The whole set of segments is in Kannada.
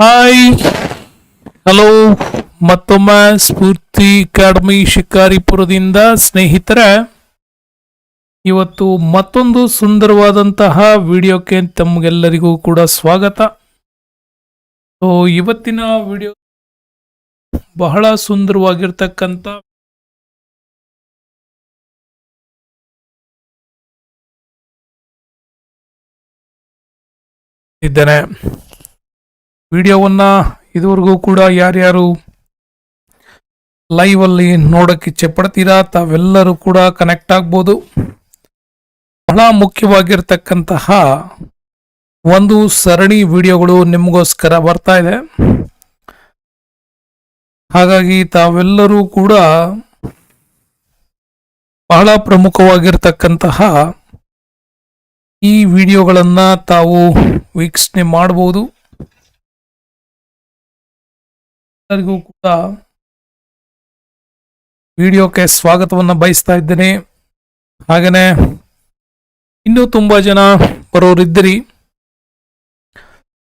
ಹಾಯ್ ಹಲೋ ಮತ್ತೊಮ್ಮೆ ಸ್ಫೂರ್ತಿ ಅಕಾಡೆಮಿ ಶಿಕಾರಿಪುರದಿಂದ ಸ್ನೇಹಿತರೆ, ಇವತ್ತು ಮತ್ತೊಂದು ಸುಂದರವಾದಂತಹ ವಿಡಿಯೋಕ್ಕೆ ತಮಗೆಲ್ಲರಿಗೂ ಕೂಡ ಸ್ವಾಗತ. ಸೊ ಇವತ್ತಿನ ವಿಡಿಯೋ ಬಹಳ ಸುಂದರವಾಗಿರ್ತಕ್ಕಂಥ ಇದ್ದೇನೆ. ವಿಡಿಯೋವನ್ನ ಇದುವರೆಗೂ ಕೂಡ ಯಾರ್ಯಾರು ಲೈವ್ ಅಲ್ಲಿ ನೋಡಕ್ಕೆ ಇಚ್ಛೆ ಪಡ್ತೀರಾ ತಾವೆಲ್ಲರೂ ಕೂಡ ಕನೆಕ್ಟ್ ಆಗ್ಬೋದು. ಬಹಳ ಮುಖ್ಯವಾಗಿರ್ತಕ್ಕಂತಹ ಒಂದು ಸರಣಿ ವಿಡಿಯೋಗಳು ನಿಮಗೋಸ್ಕರ ಬರ್ತಾ ಇದೆ. ಹಾಗಾಗಿ ತಾವೆಲ್ಲರೂ ಕೂಡ ಬಹಳ ಪ್ರಮುಖವಾಗಿರ್ತಕ್ಕಂತಹ ಈ ವಿಡಿಯೋಗಳನ್ನು ತಾವು ವೀಕ್ಷಣೆ ಮಾಡಬಹುದು ಎಲ್ಲರಿಗೂ ಕೂಡ ವಿಡಿಯೋಕ್ಕೆ ಸ್ವಾಗತವನ್ನು ಬಯಸ್ತಾ ಇದ್ದೇನೆ. ಹಾಗೆಯೇ ಇನ್ನೂ ತುಂಬ ಜನ ಬರೋರಿದ್ದೀರಿ.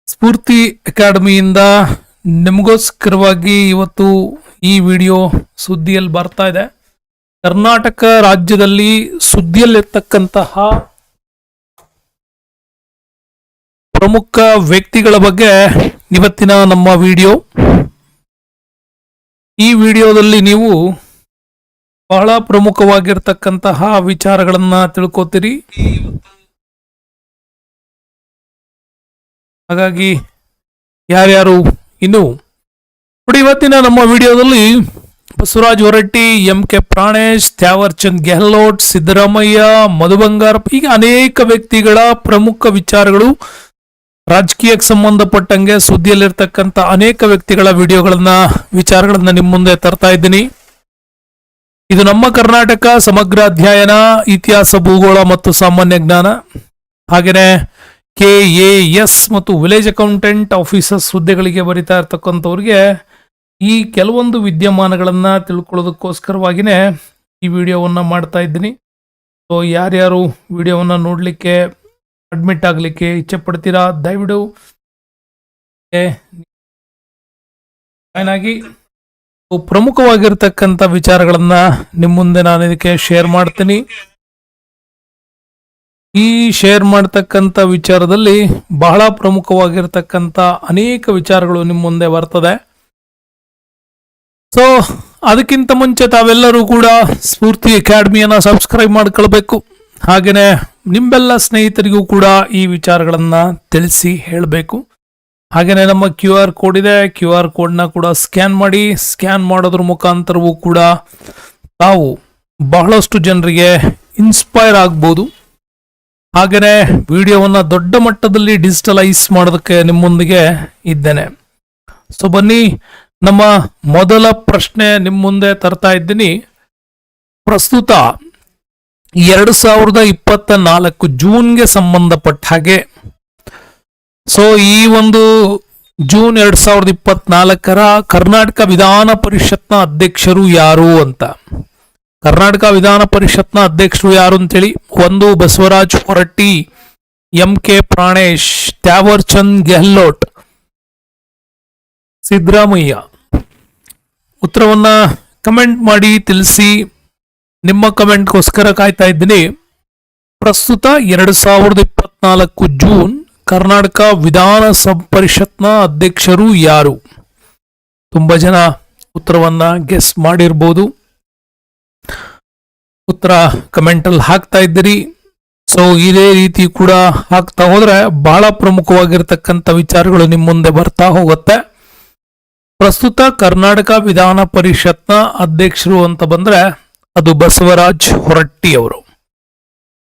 ಸ್ಫೂರ್ತಿ ಅಕಾಡೆಮಿಯಿಂದ ನಿಮಗೋಸ್ಕರವಾಗಿ ಇವತ್ತು ಈ ವಿಡಿಯೋ ಸುದ್ದಿಯಲ್ಲಿ ಬರ್ತಾ ಇದೆ. ಕರ್ನಾಟಕ ರಾಜ್ಯದಲ್ಲಿ ಸುದ್ದಿಯಲ್ಲಿರ್ತಕ್ಕಂತಹ ಪ್ರಮುಖ ವ್ಯಕ್ತಿಗಳ ಬಗ್ಗೆ ಇವತ್ತಿನ ನಮ್ಮ ವಿಡಿಯೋ. ಈ ವಿಡಿಯೋದಲ್ಲಿ ನೀವು ಬಹಳ ಪ್ರಮುಖವಾಗಿರ್ತಕ್ಕಂತಹ ವಿಚಾರಗಳನ್ನ ತಿಳ್ಕೋತೀರಿ. ಹಾಗಾಗಿ ಯಾರ್ಯಾರು ಇನ್ನು ನೋಡಿ, ಇವತ್ತಿನ ನಮ್ಮ ವಿಡಿಯೋದಲ್ಲಿ ಬಸವರಾಜ್ ಹೊರಟ್ಟಿ, ಎಂ ಕೆ ಪ್ರಾಣೇಶ್ ತ್ಯಾವರ್ಚಂದ್ ಗೆಹ್ಲೋಟ್, ಸಿದ್ದರಾಮಯ್ಯ ಮಧು ಬಂಗಾರಪ್ಪ ಹೀಗೆ ಅನೇಕ ವ್ಯಕ್ತಿಗಳ ಪ್ರಮುಖ ವಿಚಾರಗಳು ರಾಜಕೀಯಕ್ಕೆ ಸಂಬಂಧಪಟ್ಟಂಗೆ ಸುದ್ದಿಯಲ್ಲಿರ್ತಕ್ಕಂಥ ಅನೇಕ ವ್ಯಕ್ತಿಗಳ ವಿಡಿಯೋಗಳನ್ನ, ವಿಚಾರಗಳನ್ನ ನಿಮ್ಮ ಮುಂದೆ ತರ್ತಾ ಇದ್ದೀನಿ. ಇದು ನಮ್ಮ ಕರ್ನಾಟಕ, ಸಮಗ್ರ ಅಧ್ಯಯನ, ಇತಿಹಾಸ, ಭೂಗೋಳ ಮತ್ತು ಸಾಮಾನ್ಯ ಜ್ಞಾನ. ಹಾಗೆಯೇ ಕೆ ಎ ಎಸ್ ಮತ್ತು ವಿಲೇಜ್ ಅಕೌಂಟೆಂಟ್ ಆಫೀಸರ್ಸ್ ಹುದ್ದೆಗಳಿಗೆ ಬರಿತಾ ಇರ್ತಕ್ಕಂಥವ್ರಿಗೆ ಈ ಕೆಲವೊಂದು ವಿದ್ಯಮಾನಗಳನ್ನು ತಿಳ್ಕೊಳ್ಳೋದಕ್ಕೋಸ್ಕರವಾಗಿಯೇ ಈ ವಿಡಿಯೋವನ್ನು ಮಾಡ್ತಾ ಇದ್ದೀನಿ. ಸೊ ಯಾರ್ಯಾರು ವಿಡಿಯೋವನ್ನು ನೋಡ್ಲಿಕ್ಕೆ ಅಡ್ಮಿಟ್ ಆಗಲಿಕ್ಕೆ ಇಚ್ಛೆ ಪಡ್ತೀರಾ? ದಯವಿಡು. ಏನಾಗಿ ಪ್ರಮುಖವಾಗಿರ್ತಕ್ಕಂಥ ವಿಚಾರಗಳನ್ನ ನಿಮ್ಮ ಮುಂದೆ ನಾನು ಇದಕ್ಕೆ ಶೇರ್ ಮಾಡ್ತೀನಿ. ಈ ಶೇರ್ ಮಾಡ್ತಕ್ಕಂಥ ವಿಚಾರದಲ್ಲಿ ಬಹಳ ಪ್ರಮುಖವಾಗಿರ್ತಕ್ಕಂಥ ಅನೇಕ ವಿಚಾರಗಳು ನಿಮ್ಮ ಮುಂದೆ ಬರ್ತದೆ. ಸೊ ಅದಕ್ಕಿಂತ ಮುಂಚೆ ತಾವೆಲ್ಲರೂ ಕೂಡ ಸ್ಫೂರ್ತಿ ಅಕಾಡೆಮಿಯನ್ನು ಸಬ್ಸ್ಕ್ರೈಬ್ ಮಾಡ್ಕೊಳ್ಬೇಕು. ಹಾಗೇನೆ ನಿಮ್ಮೆಲ್ಲ ಸ್ನೇಹಿತರಿಗೂ ಕೂಡ ಈ ವಿಚಾರಗಳನ್ನು ತಿಳಿಸಿ ಹೇಳಬೇಕು. ಹಾಗೆಯೇ ನಮ್ಮ ಕ್ಯೂ ಆರ್ ಕೋಡ್ ಇದೆ. ಕ್ಯೂ ಆರ್ ಕೋಡ್ನ ಕೂಡ ಸ್ಕ್ಯಾನ್ ಮಾಡಿ, ಸ್ಕ್ಯಾನ್ ಮಾಡೋದ್ರ ಮುಖಾಂತರವೂ ಕೂಡ ತಾವು ಬಹಳಷ್ಟು ಜನರಿಗೆ ಇನ್ಸ್ಪೈರ್ ಆಗ್ಬೋದು. ಹಾಗೆಯೇ ವಿಡಿಯೋವನ್ನು ದೊಡ್ಡ ಮಟ್ಟದಲ್ಲಿ ಡಿಜಿಟಲೈಸ್ ಮಾಡೋದಕ್ಕೆ ನಿಮ್ಮೊಂದಿಗೆ ಇದ್ದೇನೆ. ಸೊ ಬನ್ನಿ, ನಮ್ಮ ಮೊದಲ ಪ್ರಶ್ನೆ ನಿಮ್ಮ ಮುಂದೆ ತರ್ತಾ ಇದ್ದೀನಿ. ಪ್ರಸ್ತುತ ಎರಡು ಸಾವಿರದ ಇಪ್ಪತ್ತ ನಾಲ್ಕು ಜೂನ್ಗೆ ಸಂಬಂಧಪಟ್ಟ ಹಾಗೆ. ಸೊ ಈ ಒಂದು ಜೂನ್ ಎರಡು ಸಾವಿರದ ಇಪ್ಪತ್ನಾಲ್ಕರ ಕರ್ನಾಟಕ ವಿಧಾನ ಪರಿಷತ್ನ ಅಧ್ಯಕ್ಷರು ಯಾರು ಅಂತ. ಕರ್ನಾಟಕ ವಿಧಾನ ಪರಿಷತ್ನ ಅಧ್ಯಕ್ಷರು ಯಾರು ಅಂತೇಳಿ, ಒಂದು Basavaraj Horatti, M K Pranesh, Thaawarchand Gehlot, Siddaramaiah. ಉತ್ತರವನ್ನ ಕಮೆಂಟ್ ಮಾಡಿ, ತಿಳಿಸಿ. ನಿಮ್ಮ ಕಮೆಂಟ್ಗೋಸ್ಕರ ಕಾಯ್ತಾ ಇದ್ದೀನಿ. ಪ್ರಸ್ತುತ ಎರಡು ಸಾವಿರದ ಇಪ್ಪತ್ನಾಲ್ಕು ಜೂನ್ ಕರ್ನಾಟಕ ವಿಧಾನ ಪರಿಷತ್ನ ಅಧ್ಯಕ್ಷರು ಯಾರು? ತುಂಬ ಜನ ಉತ್ತರವನ್ನ ಗೆಸ್ ಮಾಡಿರ್ಬೋದು. ಉತ್ತರ ಕಮೆಂಟಲ್ಲಿ ಹಾಕ್ತಾ ಇದ್ದೀರಿ. ಸೊ ಇದೇ ರೀತಿ ಕೂಡ ಹಾಕ್ತಾ ಹೋದ್ರೆ ಬಹಳ ಪ್ರಮುಖವಾಗಿರ್ತಕ್ಕಂಥ ವಿಚಾರಗಳು ನಿಮ್ಮ ಮುಂದೆ ಬರ್ತಾ ಹೋಗುತ್ತೆ. ಪ್ರಸ್ತುತ ಕರ್ನಾಟಕ ವಿಧಾನ ಪರಿಷತ್ನ ಅಧ್ಯಕ್ಷರು ಅಂತ ಬಂದ್ರೆ ಅದು ಬಸವರಾಜ್ ಹೊರಟ್ಟಿ ಅವರು.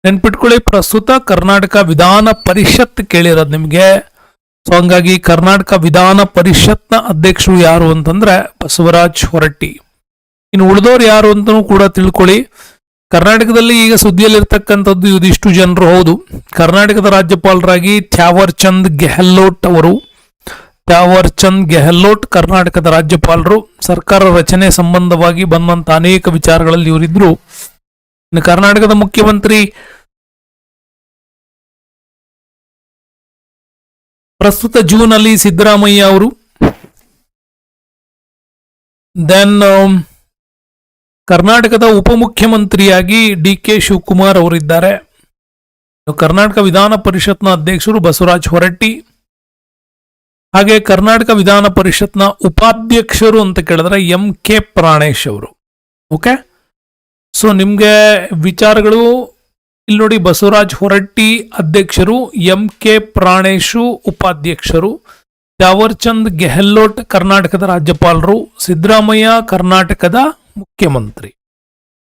ನೆನ್ಪಿಟ್ಕೊಳ್ಳಿ, ಪ್ರಸ್ತುತ ಕರ್ನಾಟಕ ವಿಧಾನ ಪರಿಷತ್ ಕೇಳಿರೋದು ನಿಮಗೆ. ಸೊ ಹಂಗಾಗಿ ಕರ್ನಾಟಕ ವಿಧಾನ ಪರಿಷತ್ನ ಅಧ್ಯಕ್ಷರು ಯಾರು ಅಂತಂದ್ರೆ ಬಸವರಾಜ್ ಹೊರಟ್ಟಿ. ಇನ್ನು ಉಳಿದವ್ರು ಯಾರು ಅಂತನೂ ಕೂಡ ತಿಳ್ಕೊಳ್ಳಿ. ಕರ್ನಾಟಕದಲ್ಲಿ ಈಗ ಸುದ್ದಿಯಲ್ಲಿರ್ತಕ್ಕಂಥದ್ದು ಇದಿಷ್ಟು ಜನರು ಹೌದು. ಕರ್ನಾಟಕದ ರಾಜ್ಯಪಾಲರಾಗಿ ಥ್ಯಾವರ್ ಚಂದ್ ಗೆಹ್ಲೋಟ್ ಅವರು ಥ್ಯಾವರ್ ಚಂದ್ ಗೆಹ್ಲೋಟ್ ಕರ್ನಾಟಕದ ರಾಜ್ಯಪಾಲರು, ಸರ್ಕಾರ ರಚನೆ ಸಂಬಂಧವಾಗಿ ಬಂದಂತ ಅನೇಕ ವಿಚಾರಗಳಲ್ಲಿ ಇವರಿದ್ರು. ಕರ್ನಾಟಕದ ಮುಖ್ಯಮಂತ್ರಿ ಪ್ರಸ್ತುತ ಜೂನ್ ಅಲ್ಲಿ ಸಿದ್ದರಾಮಯ್ಯ ಅವರು, ದೆನ್ ಕರ್ನಾಟಕದ ಉಪಮುಖ್ಯಮಂತ್ರಿಯಾಗಿ ಡಿ ಕೆ ಶಿವಕುಮಾರ್ ಅವರಿದ್ದಾರೆ. ಕರ್ನಾಟಕ ವಿಧಾನ ಪರಿಷತ್ನ ಅಧ್ಯಕ್ಷರು ಬಸವರಾಜ್ ಹೊರಟ್ಟಿ ಹಾಗೆ ಕರ್ನಾಟಕ ವಿಧಾನ ಪರಿಷತ್ನ ಉಪಾಧ್ಯಕ್ಷರು ಅಂತ ಕೇಳಿದ್ರೆ ಎಂ ಕೆ ಪ್ರಾಣೇಶ್ ಅವರು. ಓಕೆ ಸೊ ನಿಮಗೆ ವಿಚಾರಗಳು, ಇಲ್ಲಿ ನೋಡಿ ಬಸವರಾಜ್ ಹೊರಟ್ಟಿ ಅಧ್ಯಕ್ಷರು, ಎಂ ಕೆ ಪ್ರಾಣೇಶು ಉಪಾಧ್ಯಕ್ಷರು ಜಾವರ್ಚಂದ್ ಗೆಹ್ಲೋಟ್ ಕರ್ನಾಟಕದ ರಾಜ್ಯಪಾಲರು, ಸಿದ್ದರಾಮಯ್ಯ ಕರ್ನಾಟಕದ ಮುಖ್ಯಮಂತ್ರಿ.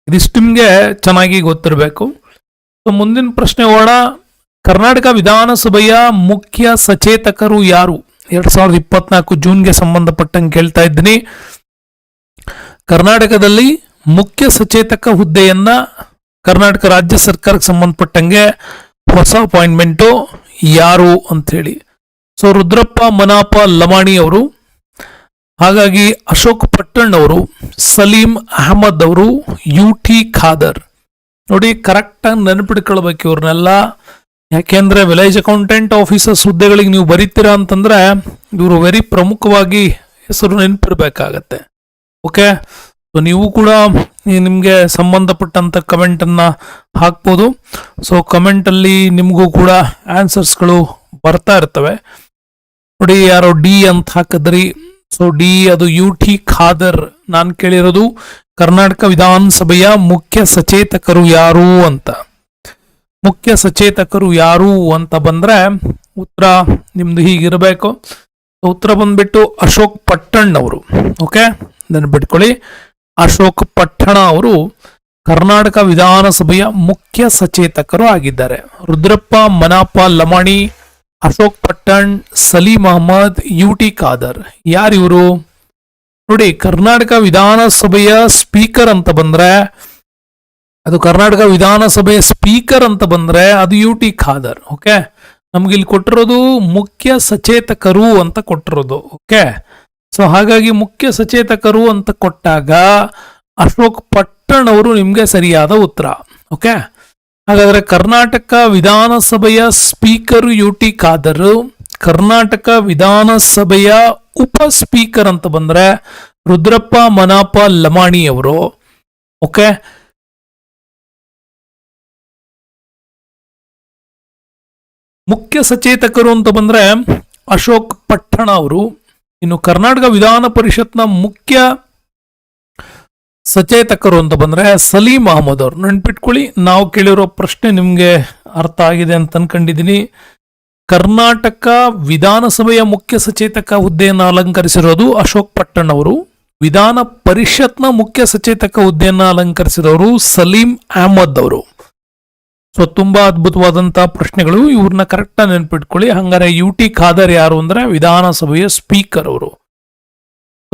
ಇದಿಷ್ಟು ನಿಮಗೆ ಚೆನ್ನಾಗಿ ಗೊತ್ತಿರಬೇಕು. ಸೊ ಮುಂದಿನ ಪ್ರಶ್ನೆ ಓಡ ಕರ್ನಾಟಕ ವಿಧಾನಸಭೆಯ ಮುಖ್ಯ ಸಚೇತಕರು ಯಾರು? ಎರಡ್ ಸಾವಿರದ ಇಪ್ಪತ್ನಾಲ್ಕು ಜೂನ್ಗೆ ಸಂಬಂಧಪಟ್ಟಂಗೆ ಕೇಳ್ತಾ ಇದ್ದೀನಿ. ಕರ್ನಾಟಕದಲ್ಲಿ ಮುಖ್ಯ ಸಚೇತಕ ಹುದ್ದೆಯನ್ನ ಕರ್ನಾಟಕ ರಾಜ್ಯ ಸರ್ಕಾರಕ್ಕೆ ಸಂಬಂಧಪಟ್ಟಂಗೆ ಹೊಸ ಅಪಾಯಿಂಟ್ಮೆಂಟು ಯಾರು ಅಂತ ಹೇಳಿ ಸೊ, ರುದ್ರಪ್ಪ ಮನಾಪ ಲಮಾಣಿ ಅವರು, ಹಾಗಾಗಿ ಅಶೋಕ್ ಪಟ್ಟಣ್ ಅವರು, ಸಲೀಂ ಅಹಮದ್ ಅವರು, ಯು ಟಿ ಖಾದರ್. ನೋಡಿ ಕರೆಕ್ಟಾಗಿ ನೆನಪಿಟ್ಕೊಳ್ಬೇಕು ಇವ್ರನ್ನೆಲ್ಲ. ಯಾಕೆಂದ್ರೆ ವಿಲೇಜ್ ಅಕೌಂಟೆಂಟ್ ಆಫೀಸರ್ಸ್ ಹುದ್ದೆಗಳಿಗೆ ನೀವು ಬರೀತೀರಾ ಅಂತಂದ್ರೆ ಇವರು ವೆರಿ ಪ್ರಮುಖವಾಗಿ ಹೆಸರು ನೆನಪಿರ್ಬೇಕಾಗತ್ತೆ. ಓಕೆ ಸೊ ನೀವು ಕೂಡ ನಿಮಗೆ ಸಂಬಂಧಪಟ್ಟಂಥ ಸಂಬಂಧಪಟ್ಟಂತ ಕಮೆಂಟ್ ಅನ್ನ ಹಾಕ್ಬೋದು. ಸೊ ಕಮೆಂಟಲ್ಲಿ ನಿಮಗೂ ಕೂಡ ಆನ್ಸರ್ಸ್ಗಳು ಬರ್ತಾ ಇರ್ತವೆ. ನೋಡಿ, ಯಾರೋ ಡಿ ಅಂತ ಹಾಕಿದ್ರಿ. ಸೊ ಡಿ ಅದು ಯು ಟಿ ಖಾದರ್. ನಾನು ಕೇಳಿರೋದು ಕರ್ನಾಟಕ ವಿಧಾನಸಭೆಯ ಮುಖ್ಯ ಸಚೇತಕರು ಯಾರು ಅಂತ. ಮುಖ್ಯ ಸಚೇತಕರು ಯಾರು ಅಂತ ಬಂದ್ರೆ ಉತ್ತರ ನಿಮ್ದು ಹೀಗಿರಬೇಕು. ಉತ್ತರ ಬಂದ್ಬಿಟ್ಟು ಅಶೋಕ್ ಪಟ್ಟಣ್ ಅವರು. ಓಕೆ? ಬಿಟ್ಕೊಳ್ಳಿ. ಅಶೋಕ್ ಪಟ್ಟಣ ಅವರು ಕರ್ನಾಟಕ ವಿಧಾನಸಭೆಯ ಮುಖ್ಯ ಸಚೇತಕರು ಆಗಿದ್ದಾರೆ. Rudrappa, Manappa, Lamani, Ashok Pattan, Saleem Ahmed U T Khader. ಯಾರಿವರು? ನೋಡಿ, ಕರ್ನಾಟಕ ವಿಧಾನಸಭೆಯ ಸ್ಪೀಕರ್ ಅಂತ ಬಂದ್ರೆ ಅದು ಕರ್ನಾಟಕ ವಿಧಾನಸಭೆಯ ಸ್ಪೀಕರ್ ಅಂತ ಬಂದ್ರೆ ಅದು ಯು ಟಿ ಖಾದರ್ ಓಕೆ ನಮ್ಗೆ ಇಲ್ಲಿ ಕೊಟ್ಟಿರೋದು ಮುಖ್ಯ ಸಚೇತಕರು ಅಂತ ಕೊಟ್ಟಿರೋದು ಓಕೆ ಸೊ ಹಾಗಾಗಿ ಮುಖ್ಯ ಸಚೇತಕರು ಅಂತ ಕೊಟ್ಟಾಗ ಅಶೋಕ್ ಪಟ್ಟಣ್ ಅವರು ನಿಮಗೆ ಸರಿಯಾದ ಉತ್ತರ ಓಕೆ ಹಾಗಾದ್ರೆ ಕರ್ನಾಟಕ ವಿಧಾನಸಭೆಯ speaker U T Khader, Karnataka ವಿಧಾನಸಭೆಯ ಉಪ ಸ್ಪೀಕರ್ ಅಂತ ಬಂದ್ರೆ ರುದ್ರಪ್ಪ ಮನಾಪ ಲಮಾಣಿ ಅವರು ಓಕೆ ಮುಖ್ಯ ಸಚೇತಕರು ಅಂತ ಬಂದ್ರೆ ಅಶೋಕ್ ಪಟ್ಟಣ ಅವರು. ಇನ್ನು ಕರ್ನಾಟಕ ವಿಧಾನ ಪರಿಷತ್ನ ಮುಖ್ಯ ಸಚೇತಕರು ಅಂತ ಬಂದ್ರೆ ಸಲೀಂ ಅಹಮದ್ ಅವರು. ನೆನ್ಪಿಟ್ಕೊಳ್ಳಿ, ನಾವು ಕೇಳಿರೋ ಪ್ರಶ್ನೆ ನಿಮಗೆ ಅರ್ಥ ಆಗಿದೆ ಅಂತ ಅನ್ಕೊಂಡಿದ್ದೀನಿ ಕರ್ನಾಟಕ ವಿಧಾನಸಭೆಯ ಮುಖ್ಯ ಸಚೇತಕ ಹುದ್ದೆಯನ್ನು ಅಲಂಕರಿಸಿರೋದು ಅಶೋಕ್ ಪಟ್ಟಣ್ ಅವರು. ವಿಧಾನ ಪರಿಷತ್ನ ಮುಖ್ಯ ಸಚೇತಕ ಹುದ್ದೆಯನ್ನು ಅಲಂಕರಿಸಿರೋರು ಸಲೀಂ ಅಹಮದ್ ಅವರು. ಸೊ ತುಂಬಾ ಅದ್ಭುತವಾದಂತಹ ಪ್ರಶ್ನೆಗಳು ಇವ್ರನ್ನ ಕರೆಕ್ಟ್ ನೆನ್ಪಿಟ್ಕೊಳ್ಳಿ. ಹಂಗಾರೆ ಯು ಟಿ ಖಾದರ್ ಯಾರು ಅಂದ್ರೆ ವಿಧಾನಸಭೆಯ ಸ್ಪೀಕರ್ ಅವರು.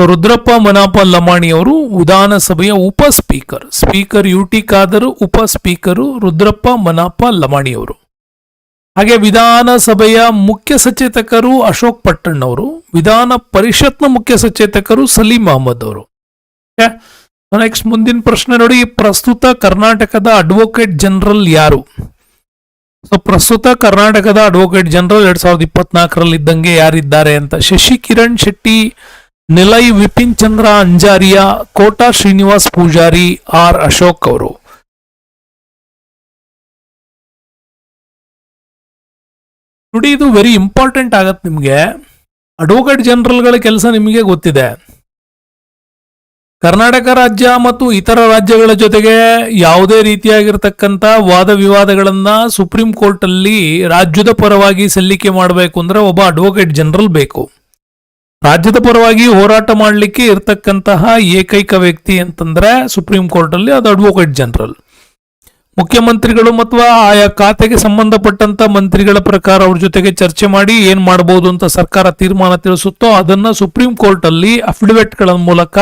ರುದ್ರಪ್ಪ ಮನಾಪ ಲಮಾಣಿ ಅವರು ವಿಧಾನಸಭೆಯ ಉಪ speaker speaker U T Khader, ಉಪ ಸ್ಪೀಕರು ರುದ್ರಪ್ಪ ಮನಾಪ ಲಮಾಣಿ ಅವರು. ಹಾಗೆ ವಿಧಾನಸಭೆಯ ಮುಖ್ಯ ಸಚೇತಕರು ಅಶೋಕ್ ಪಟ್ಟಣ್ಣವರು, ವಿಧಾನ ಪರಿಷತ್ನ ಮುಖ್ಯ ಸಚೇತಕರು ಸಲೀಂ ಅಹಮದ್ ಅವರು. ನೆಕ್ಸ್ಟ್ ಮುಂದಿನ ಪ್ರಶ್ನೆ ನೋಡಿ, ಪ್ರಸ್ತುತ ಕರ್ನಾಟಕದ ಅಡ್ವೊಕೇಟ್ ಜನರಲ್ ಯಾರು? ಸೊ ಪ್ರಸ್ತುತ ಕರ್ನಾಟಕದ ಅಡ್ವೊಕೇಟ್ ಜನರಲ್ ಎರಡ್ ಸಾವಿರದ ಇಪ್ಪತ್ನಾಲ್ಕರಲ್ಲಿ ಇದ್ದಂಗೆ ಯಾರಿದ್ದಾರೆ ಅಂತ? ಶಶಿ ಕಿರಣ್ ಶೆಟ್ಟಿ, ನಿಲೈ ವಿಪಿನ್ ಚಂದ್ರ ಅಂಜಾರಿಯಾ ಕೋಟಾ ಶ್ರೀನಿವಾಸ್ ಪೂಜಾರಿ ಆರ್ ಅಶೋಕ್ ಅವರು. ನೋಡಿ, ಇದು ವೆರಿ ಇಂಪಾರ್ಟೆಂಟ್ ಆಗತ್ತೆ ನಿಮಗೆ. ಅಡ್ವೊಕೇಟ್ ಜನರಲ್ಗಳ ಕೆಲಸ ನಿಮಗೆ ಗೊತ್ತಿದೆ. ಕರ್ನಾಟಕ ರಾಜ್ಯ ಮತ್ತು ಇತರ ರಾಜ್ಯಗಳ ಜೊತೆಗೆ ಯಾವುದೇ ರೀತಿಯಾಗಿರ್ತಕ್ಕಂಥ ವಾದ ವಿವಾದಗಳನ್ನ ಸುಪ್ರೀಂ ಕೋರ್ಟ್ ಅಲ್ಲಿ ರಾಜ್ಯದ ಪರವಾಗಿ ಸಲ್ಲಿಕೆ ಮಾಡಬೇಕು ಅಂದ್ರೆ ಒಬ್ಬ ಅಡ್ವೊಕೇಟ್ ಜನರಲ್ ಬೇಕು. ರಾಜ್ಯದ ಪರವಾಗಿ ಹೋರಾಟ ಮಾಡಲಿಕ್ಕೆ ಇರತಕ್ಕಂತಹ ಏಕೈಕ ವ್ಯಕ್ತಿ ಅಂತಂದ್ರೆ ಸುಪ್ರೀಂ ಕೋರ್ಟ್ ಅಲ್ಲಿ ಅದು ಅಡ್ವೊಕೇಟ್ ಜನರಲ್. ಮುಖ್ಯಮಂತ್ರಿಗಳು ಮತ್ತು ಆಯಾ ಖಾತೆಗೆ ಸಂಬಂಧಪಟ್ಟಂತ ಮಂತ್ರಿಗಳ ಪ್ರಕಾರ ಅವ್ರ ಜೊತೆಗೆ ಚರ್ಚೆ ಮಾಡಿ ಏನ್ ಮಾಡಬಹುದು ಅಂತ ಸರ್ಕಾರ ತೀರ್ಮಾನ ತಿಳಿಸುತ್ತೋ ಅದನ್ನ ಸುಪ್ರೀಂ ಕೋರ್ಟ್ ಅಲ್ಲಿ ಅಫಿಡವಿಟ್ಗಳ ಮೂಲಕ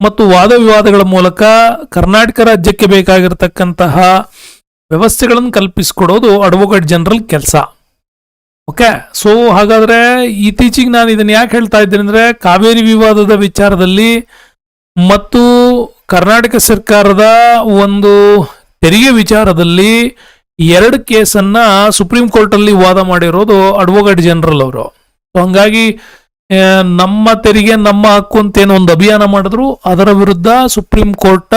ಮತ್ತು ವಾದ ವಿವಾದಗಳ ಮೂಲಕ ಕರ್ನಾಟಕ ರಾಜ್ಯಕ್ಕೆ ಬೇಕಾಗಿರ್ತಕ್ಕಂತಹ ವ್ಯವಸ್ಥೆಗಳನ್ನು ಕಲ್ಪಿಸಿಕೊಡೋದು ಅಡ್ವೊಕೇಟ್ ಜನರಲ್ ಕೆಲಸ. ಓಕೆ ಸೊ ಹಾಗಾದ್ರೆ ಇತ್ತೀಚೆಗೆ ನಾನು ಇದನ್ನ ಯಾಕೆ ಹೇಳ್ತಾ ಇದ್ದೇನೆ ಅಂದ್ರೆ ಕಾವೇರಿ ವಿವಾದದ ವಿಚಾರದಲ್ಲಿ ಮತ್ತು ಕರ್ನಾಟಕ ಸರ್ಕಾರದ ಒಂದು ತೆರಿಗೆ ವಿಚಾರದಲ್ಲಿ ಎರಡು ಕೇಸನ್ನ ಸುಪ್ರೀಂ ಕೋರ್ಟ್ ಅಲ್ಲಿ ವಾದ ಮಾಡಿರೋದು ಅಡ್ವೊಕೇಟ್ ಜನರಲ್ ಅವರು. ಹಂಗಾಗಿ ಆ, ನಮ್ಮ ತೆರಿಗೆ, ನಮ್ಮ ಹಕ್ಕು ಅಂತ ಏನೋ ಒಂದು ಅಭಿಯಾನ ಮಾಡಿದ್ರು. ಅದರ ವಿರುದ್ಧ ಸುಪ್ರೀಂ ಕೋರ್ಟ್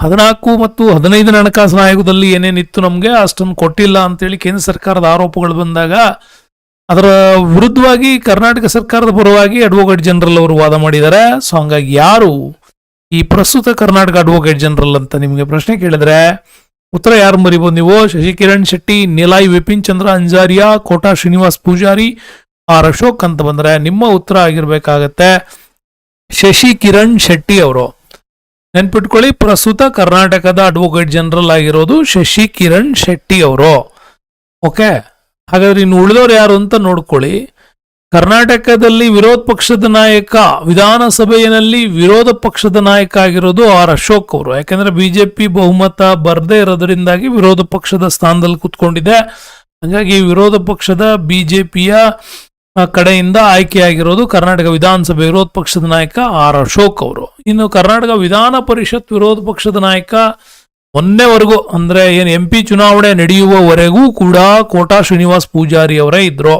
ಹದಿನಾಲ್ಕು ಮತ್ತು ಹದಿನೈದನೇ ಹಣಕಾಸಿನ ಆಯೋಗದಲ್ಲಿ ಏನೇನಿತ್ತು ನಮಗೆ, ಅಷ್ಟನ್ನು ಕೊಟ್ಟಿಲ್ಲ ಅಂತೇಳಿ ಕೇಂದ್ರ ಸರ್ಕಾರದ ಆರೋಪಗಳು ಬಂದಾಗ, ಅದರ ವಿರುದ್ಧವಾಗಿ ಕರ್ನಾಟಕ ಸರ್ಕಾರದ ಪರವಾಗಿ ಅಡ್ವೊಕೇಟ್ ಜನರಲ್ ಅವರು ವಾದ ಮಾಡಿದ್ದಾರೆ. ಸೊ ಹಂಗಾಗಿ ಯಾರು ಈ ಪ್ರಸ್ತುತ ಕರ್ನಾಟಕ ಅಡ್ವೊಕೇಟ್ ಜನರಲ್ ಅಂತ ನಿಮಗೆ ಪ್ರಶ್ನೆ ಕೇಳಿದ್ರೆ, ಉತ್ತರ ಯಾರು ಮರಿಬೋದು ನೀವು? ಶಶಿಕಿರಣ್ ಶೆಟ್ಟಿ ನಿಲಾಯ್ ವಿಪಿನ್ ಚಂದ್ರ ಅಂಜಾರಿಯಾ, ಕೋಟಾ ಶ್ರೀನಿವಾಸ್ ಪೂಜಾರಿ ಆರ್ ಅಶೋಕ್ ಅಂತ ಬಂದ್ರೆ ನಿಮ್ಮ ಉತ್ತರ ಆಗಿರ್ಬೇಕಾಗತ್ತೆ ಶಶಿ ಕಿರಣ್ ಶೆಟ್ಟಿ ಅವರು. ನೆನ್ಪಿಟ್ಕೊಳ್ಳಿ, ಪ್ರಸ್ತುತ ಕರ್ನಾಟಕದ ಅಡ್ವೊಕೇಟ್ ಜನರಲ್ ಆಗಿರೋದು ಶಶಿ ಕಿರಣ್ ಶೆಟ್ಟಿ ಅವರು. ಓಕೆ? ಹಾಗಾದ್ರೆ ಇನ್ನು ಉಳಿದವರು ಯಾರು ಅಂತ ನೋಡ್ಕೊಳ್ಳಿ. ಕರ್ನಾಟಕದಲ್ಲಿ ವಿರೋಧ ಪಕ್ಷದ ನಾಯಕ, ವಿಧಾನಸಭೆಯಲ್ಲಿ ವಿರೋಧ ಪಕ್ಷದ ನಾಯಕ ಆಗಿರೋದು ಆರ್ ಅಶೋಕ್ ಅವರು. ಯಾಕಂದ್ರೆ ಬಿಜೆಪಿ ಬಹುಮತ ಬರದೇ ಇರೋದ್ರಿಂದಾಗಿ ವಿರೋಧ ಪಕ್ಷದ ಸ್ಥಾನದಲ್ಲಿ ಕುತ್ಕೊಂಡಿದೆ. ಹಾಗಾಗಿ ವಿರೋಧ ಪಕ್ಷದ ಬಿಜೆಪಿಯ ಕಡೆಯಿಂದ ಆಯ್ಕೆಯಾಗಿರೋದು ಕರ್ನಾಟಕ ವಿಧಾನಸಭೆ ವಿರೋಧ ಪಕ್ಷದ ನಾಯಕ ಆರ್ ಅಶೋಕ್ ಅವರು. ಇನ್ನು ಕರ್ನಾಟಕ ವಿಧಾನ ಪರಿಷತ್ ವಿರೋಧ ಪಕ್ಷದ ನಾಯಕ ಮೊನ್ನೆವರೆಗೂ, ಅಂದ್ರೆ ಏನು ಎಂ ಪಿ ಚುನಾವಣೆ ನಡೆಯುವವರೆಗೂ ಕೂಡ ಕೋಟಾ ಶ್ರೀನಿವಾಸ್ ಪೂಜಾರಿ ಅವರೇ ಇದ್ರು.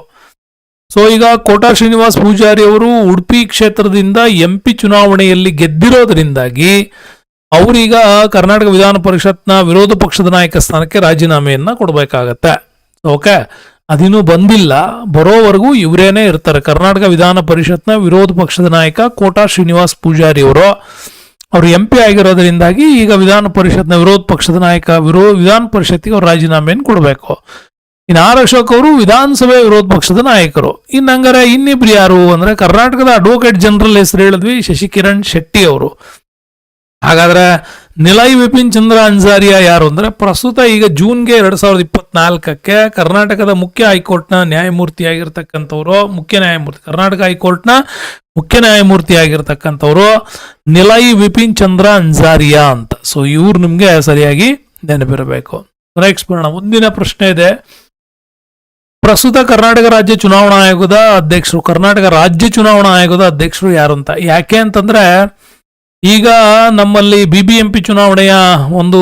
ಸೊ ಈಗ ಕೋಟಾ ಶ್ರೀನಿವಾಸ್ ಪೂಜಾರಿ ಅವರು ಉಡುಪಿ ಕ್ಷೇತ್ರದಿಂದ ಎಂ ಪಿ ಚುನಾವಣೆಯಲ್ಲಿ ಗೆದ್ದಿರೋದ್ರಿಂದಾಗಿ ಅವರೀಗ ಕರ್ನಾಟಕ ವಿಧಾನ ಪರಿಷತ್ನ ವಿರೋಧ ಪಕ್ಷದ ನಾಯಕ ಸ್ಥಾನಕ್ಕೆ ರಾಜೀನಾಮೆಯನ್ನ ಕೊಡಬೇಕಾಗತ್ತೆ. ಓಕೆ ಅದಿನ್ನೂ ಬಂದಿಲ್ಲ. ಬರೋವರೆಗೂ ಇವರೇನೆ ಇರ್ತಾರೆ. ಕರ್ನಾಟಕ ವಿಧಾನ ಪರಿಷತ್ನ ವಿರೋಧ ಪಕ್ಷದ ನಾಯಕ ಕೋಟಾ ಶ್ರೀನಿವಾಸ್ ಪೂಜಾರಿ ಅವರು. ಅವರು ಎಂ ಪಿ ಆಗಿರೋದ್ರಿಂದಾಗಿ ಈಗ ವಿಧಾನ ಪರಿಷತ್ನ ವಿರೋಧ ಪಕ್ಷದ ನಾಯಕ ವಿರೋ, ವಿಧಾನ ಪರಿಷತ್ತಿಗೆ ಅವ್ರು ರಾಜೀನಾಮೆಯನ್ನು ಕೊಡಬೇಕು. ಇನ್ನು ಆರ್ ಅಶೋಕ್ ಅವರು ವಿಧಾನಸಭೆ ವಿರೋಧ ಪಕ್ಷದ ನಾಯಕರು. ಇನ್ನು ಹಂಗಾರೆ ಇನ್ನಿಬ್ರು ಯಾರು ಅಂದ್ರೆ ಕರ್ನಾಟಕದ ಅಡ್ವೊಕೇಟ್ ಜನರಲ್ ಹೆಸರು ಹೇಳಿದ್ವಿ ಶಶಿಕಿರಣ್ ಶೆಟ್ಟಿ ಅವರು. ಹಾಗಾದ್ರೆ ನಿಲಯ್ ವಿಪಿನ್ ಚಂದ್ರ ಅನ್ಸಾರಿಯಾ ಯಾರು ಅಂದ್ರೆ ಪ್ರಸ್ತುತ ಈಗ ಜೂನ್ಗೆ ಎರಡ್ ಸಾವಿರದ ಇಪ್ಪತ್ನಾಲ್ಕಕ್ಕೆ ಕರ್ನಾಟಕದ ಮುಖ್ಯ ಹೈಕೋರ್ಟ್ನ ನ್ಯಾಯಮೂರ್ತಿ ಆಗಿರ್ತಕ್ಕಂಥವ್ರು ಮುಖ್ಯ ನ್ಯಾಯಮೂರ್ತಿ, ಕರ್ನಾಟಕ ಹೈಕೋರ್ಟ್ನ ಮುಖ್ಯ ನ್ಯಾಯಮೂರ್ತಿ ಆಗಿರ್ತಕ್ಕಂಥವ್ರು ನಿಲಯ್ ವಿಪಿನ್ ಚಂದ್ರ ಅನ್ಸಾರಿಯಾ ಅಂತ. ಸೊ ಇವ್ರು ನಿಮ್ಗೆ ಸರಿಯಾಗಿ ನೆನಪಿರಬೇಕು. ನೆಕ್ಸ್ಟ್ ಬರೋಣ, ಮುಂದಿನ ಪ್ರಶ್ನೆ ಇದೆ. ಪ್ರಸ್ತುತ ಕರ್ನಾಟಕ ರಾಜ್ಯ ಚುನಾವಣಾ ಆಯೋಗದ ಅಧ್ಯಕ್ಷರು, ಕರ್ನಾಟಕ ರಾಜ್ಯ ಚುನಾವಣಾ ಆಯೋಗದ ಅಧ್ಯಕ್ಷರು ಯಾರು ಅಂತ? ಯಾಕೆ ಅಂತಂದ್ರೆ ಈಗ ನಮ್ಮಲ್ಲಿ ಬಿ ಬಿ ಎಂ ಪಿ ಚುನಾವಣೆಯ ಒಂದು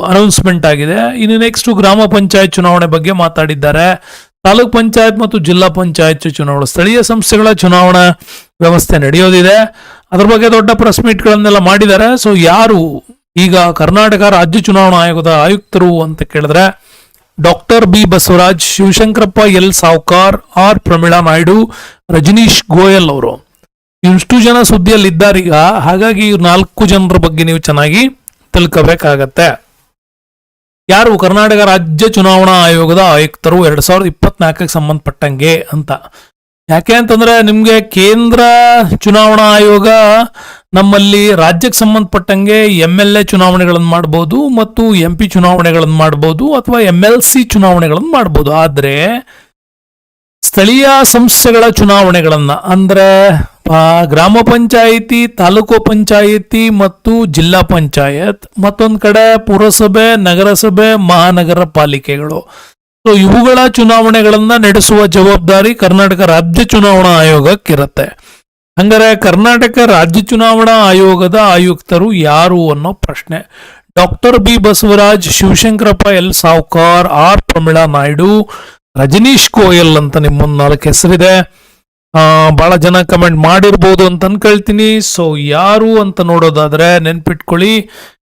ಅನೌನ್ಸ್ಮೆಂಟ್ ಆಗಿದೆ. ಇನ್ನು ನೆಕ್ಸ್ಟ್ ಗ್ರಾಮ ಪಂಚಾಯತ್ ಚುನಾವಣೆ ಬಗ್ಗೆ ಮಾತಾಡಿದ್ದಾರೆ. ತಾಲೂಕ್ ಪಂಚಾಯತ್ ಮತ್ತು ಜಿಲ್ಲಾ ಪಂಚಾಯತ್ ಚುನಾವಣೆ, ಸ್ಥಳೀಯ ಸಂಸ್ಥೆಗಳ ಚುನಾವಣಾ ವ್ಯವಸ್ಥೆ ನಡೆಯೋದಿದೆ. ಅದ್ರ ಬಗ್ಗೆ ದೊಡ್ಡ ಪ್ರೆಸ್ ಮೀಟ್ಗಳನ್ನೆಲ್ಲ ಮಾಡಿದ್ದಾರೆ. ಸೊ ಯಾರು ಈಗ ಕರ್ನಾಟಕ ರಾಜ್ಯ ಚುನಾವಣಾ ಆಯೋಗದ ಆಯುಕ್ತರು ಅಂತ ಕೇಳಿದ್ರೆ doctor B Basavaraj, Shivashankarappa L Savkar, R Pramila Naidu, Rajneesh Goel ಅವರು. ಇಷ್ಟು ಜನ ಸುದ್ದಿಯಲ್ಲಿ ಇದ್ದಾರೀಗ ಹಾಗಾಗಿ ಇವ್ರು ನಾಲ್ಕು ಜನರ ಬಗ್ಗೆ ನೀವು ಚೆನ್ನಾಗಿ ತಿಳ್ಕೋಬೇಕಾಗತ್ತೆ. ಯಾರು ಕರ್ನಾಟಕ ರಾಜ್ಯ ಚುನಾವಣಾ ಆಯೋಗದ ಆಯುಕ್ತರು ಎರಡ್ ಸಾವಿರದ ಇಪ್ಪತ್ನಾಲ್ಕಕ್ಕೆ ಸಂಬಂಧಪಟ್ಟಂಗೆ ಅಂತ. ಯಾಕೆ ಅಂತಂದ್ರೆ ನಿಮ್ಗೆ ಕೇಂದ್ರ ಚುನಾವಣಾ ಆಯೋಗ ನಮ್ಮಲ್ಲಿ ರಾಜ್ಯಕ್ಕೆ ಸಂಬಂಧಪಟ್ಟಂಗೆ ಎಂ ಎಲ್ ಎ ಚುನಾವಣೆಗಳನ್ನು ಮಾಡ್ಬೋದು ಮತ್ತು ಎಂ ಪಿ ಚುನಾವಣೆಗಳನ್ನು ಮಾಡ್ಬೋದು ಅಥವಾ ಎಂ ಎಲ್ ಸಿ ಚುನಾವಣೆಗಳನ್ನು ಮಾಡ್ಬೋದು. ಆದ್ರೆ ಸ್ಥಳೀಯ ಸಂಸ್ಥೆಗಳ ಚುನಾವಣೆಗಳನ್ನು, ಅಂದ್ರೆ ಗ್ರಾಮ ಪಂಚಾಯಿತಿ, ತಾಲೂಕು ಪಂಚಾಯಿತಿ ಮತ್ತು ಜಿಲ್ಲಾ ಪಂಚಾಯತ್, ಮತ್ತೊಂದು ಕಡೆ ಪುರಸಭೆ, ನಗರಸಭೆ, ಮಹಾನಗರ ಪಾಲಿಕೆಗಳು. ಸೊ ಇವುಗಳ ಚುನಾವಣೆಗಳನ್ನು ನಡೆಸುವ ಜವಾಬ್ದಾರಿ ಕರ್ನಾಟಕ ರಾಜ್ಯ ಚುನಾವಣಾ ಆಯೋಗಕ್ಕಿರುತ್ತೆ. ಹಂಗಾರೆ ಕರ್ನಾಟಕ ರಾಜ್ಯ ಚುನಾವಣಾ ಆಯೋಗದ ಆಯುಕ್ತರು ಯಾರು ಅನ್ನೋ ಪ್ರಶ್ನೆ. Doctor B Basavaraj, Shivashankarappa L Savkar, R Pramila Naidu Rajneesh Goel ಅಂತ ನಿಮ್ಮೊಂದು ನಾಲ್ಕು ಹೆಸರಿದೆ. ಬಹಳ ಜನ ಕಮೆಂಟ್ ಮಾಡಿರ್ಬೋದು ಅಂತ ಅನ್ಕೊಳ್ತೀನಿ. ಸೊ ಯಾರು ಅಂತ ನೋಡೋದಾದ್ರೆ ನೆನ್ಪಿಟ್ಕೊಳ್ಳಿ.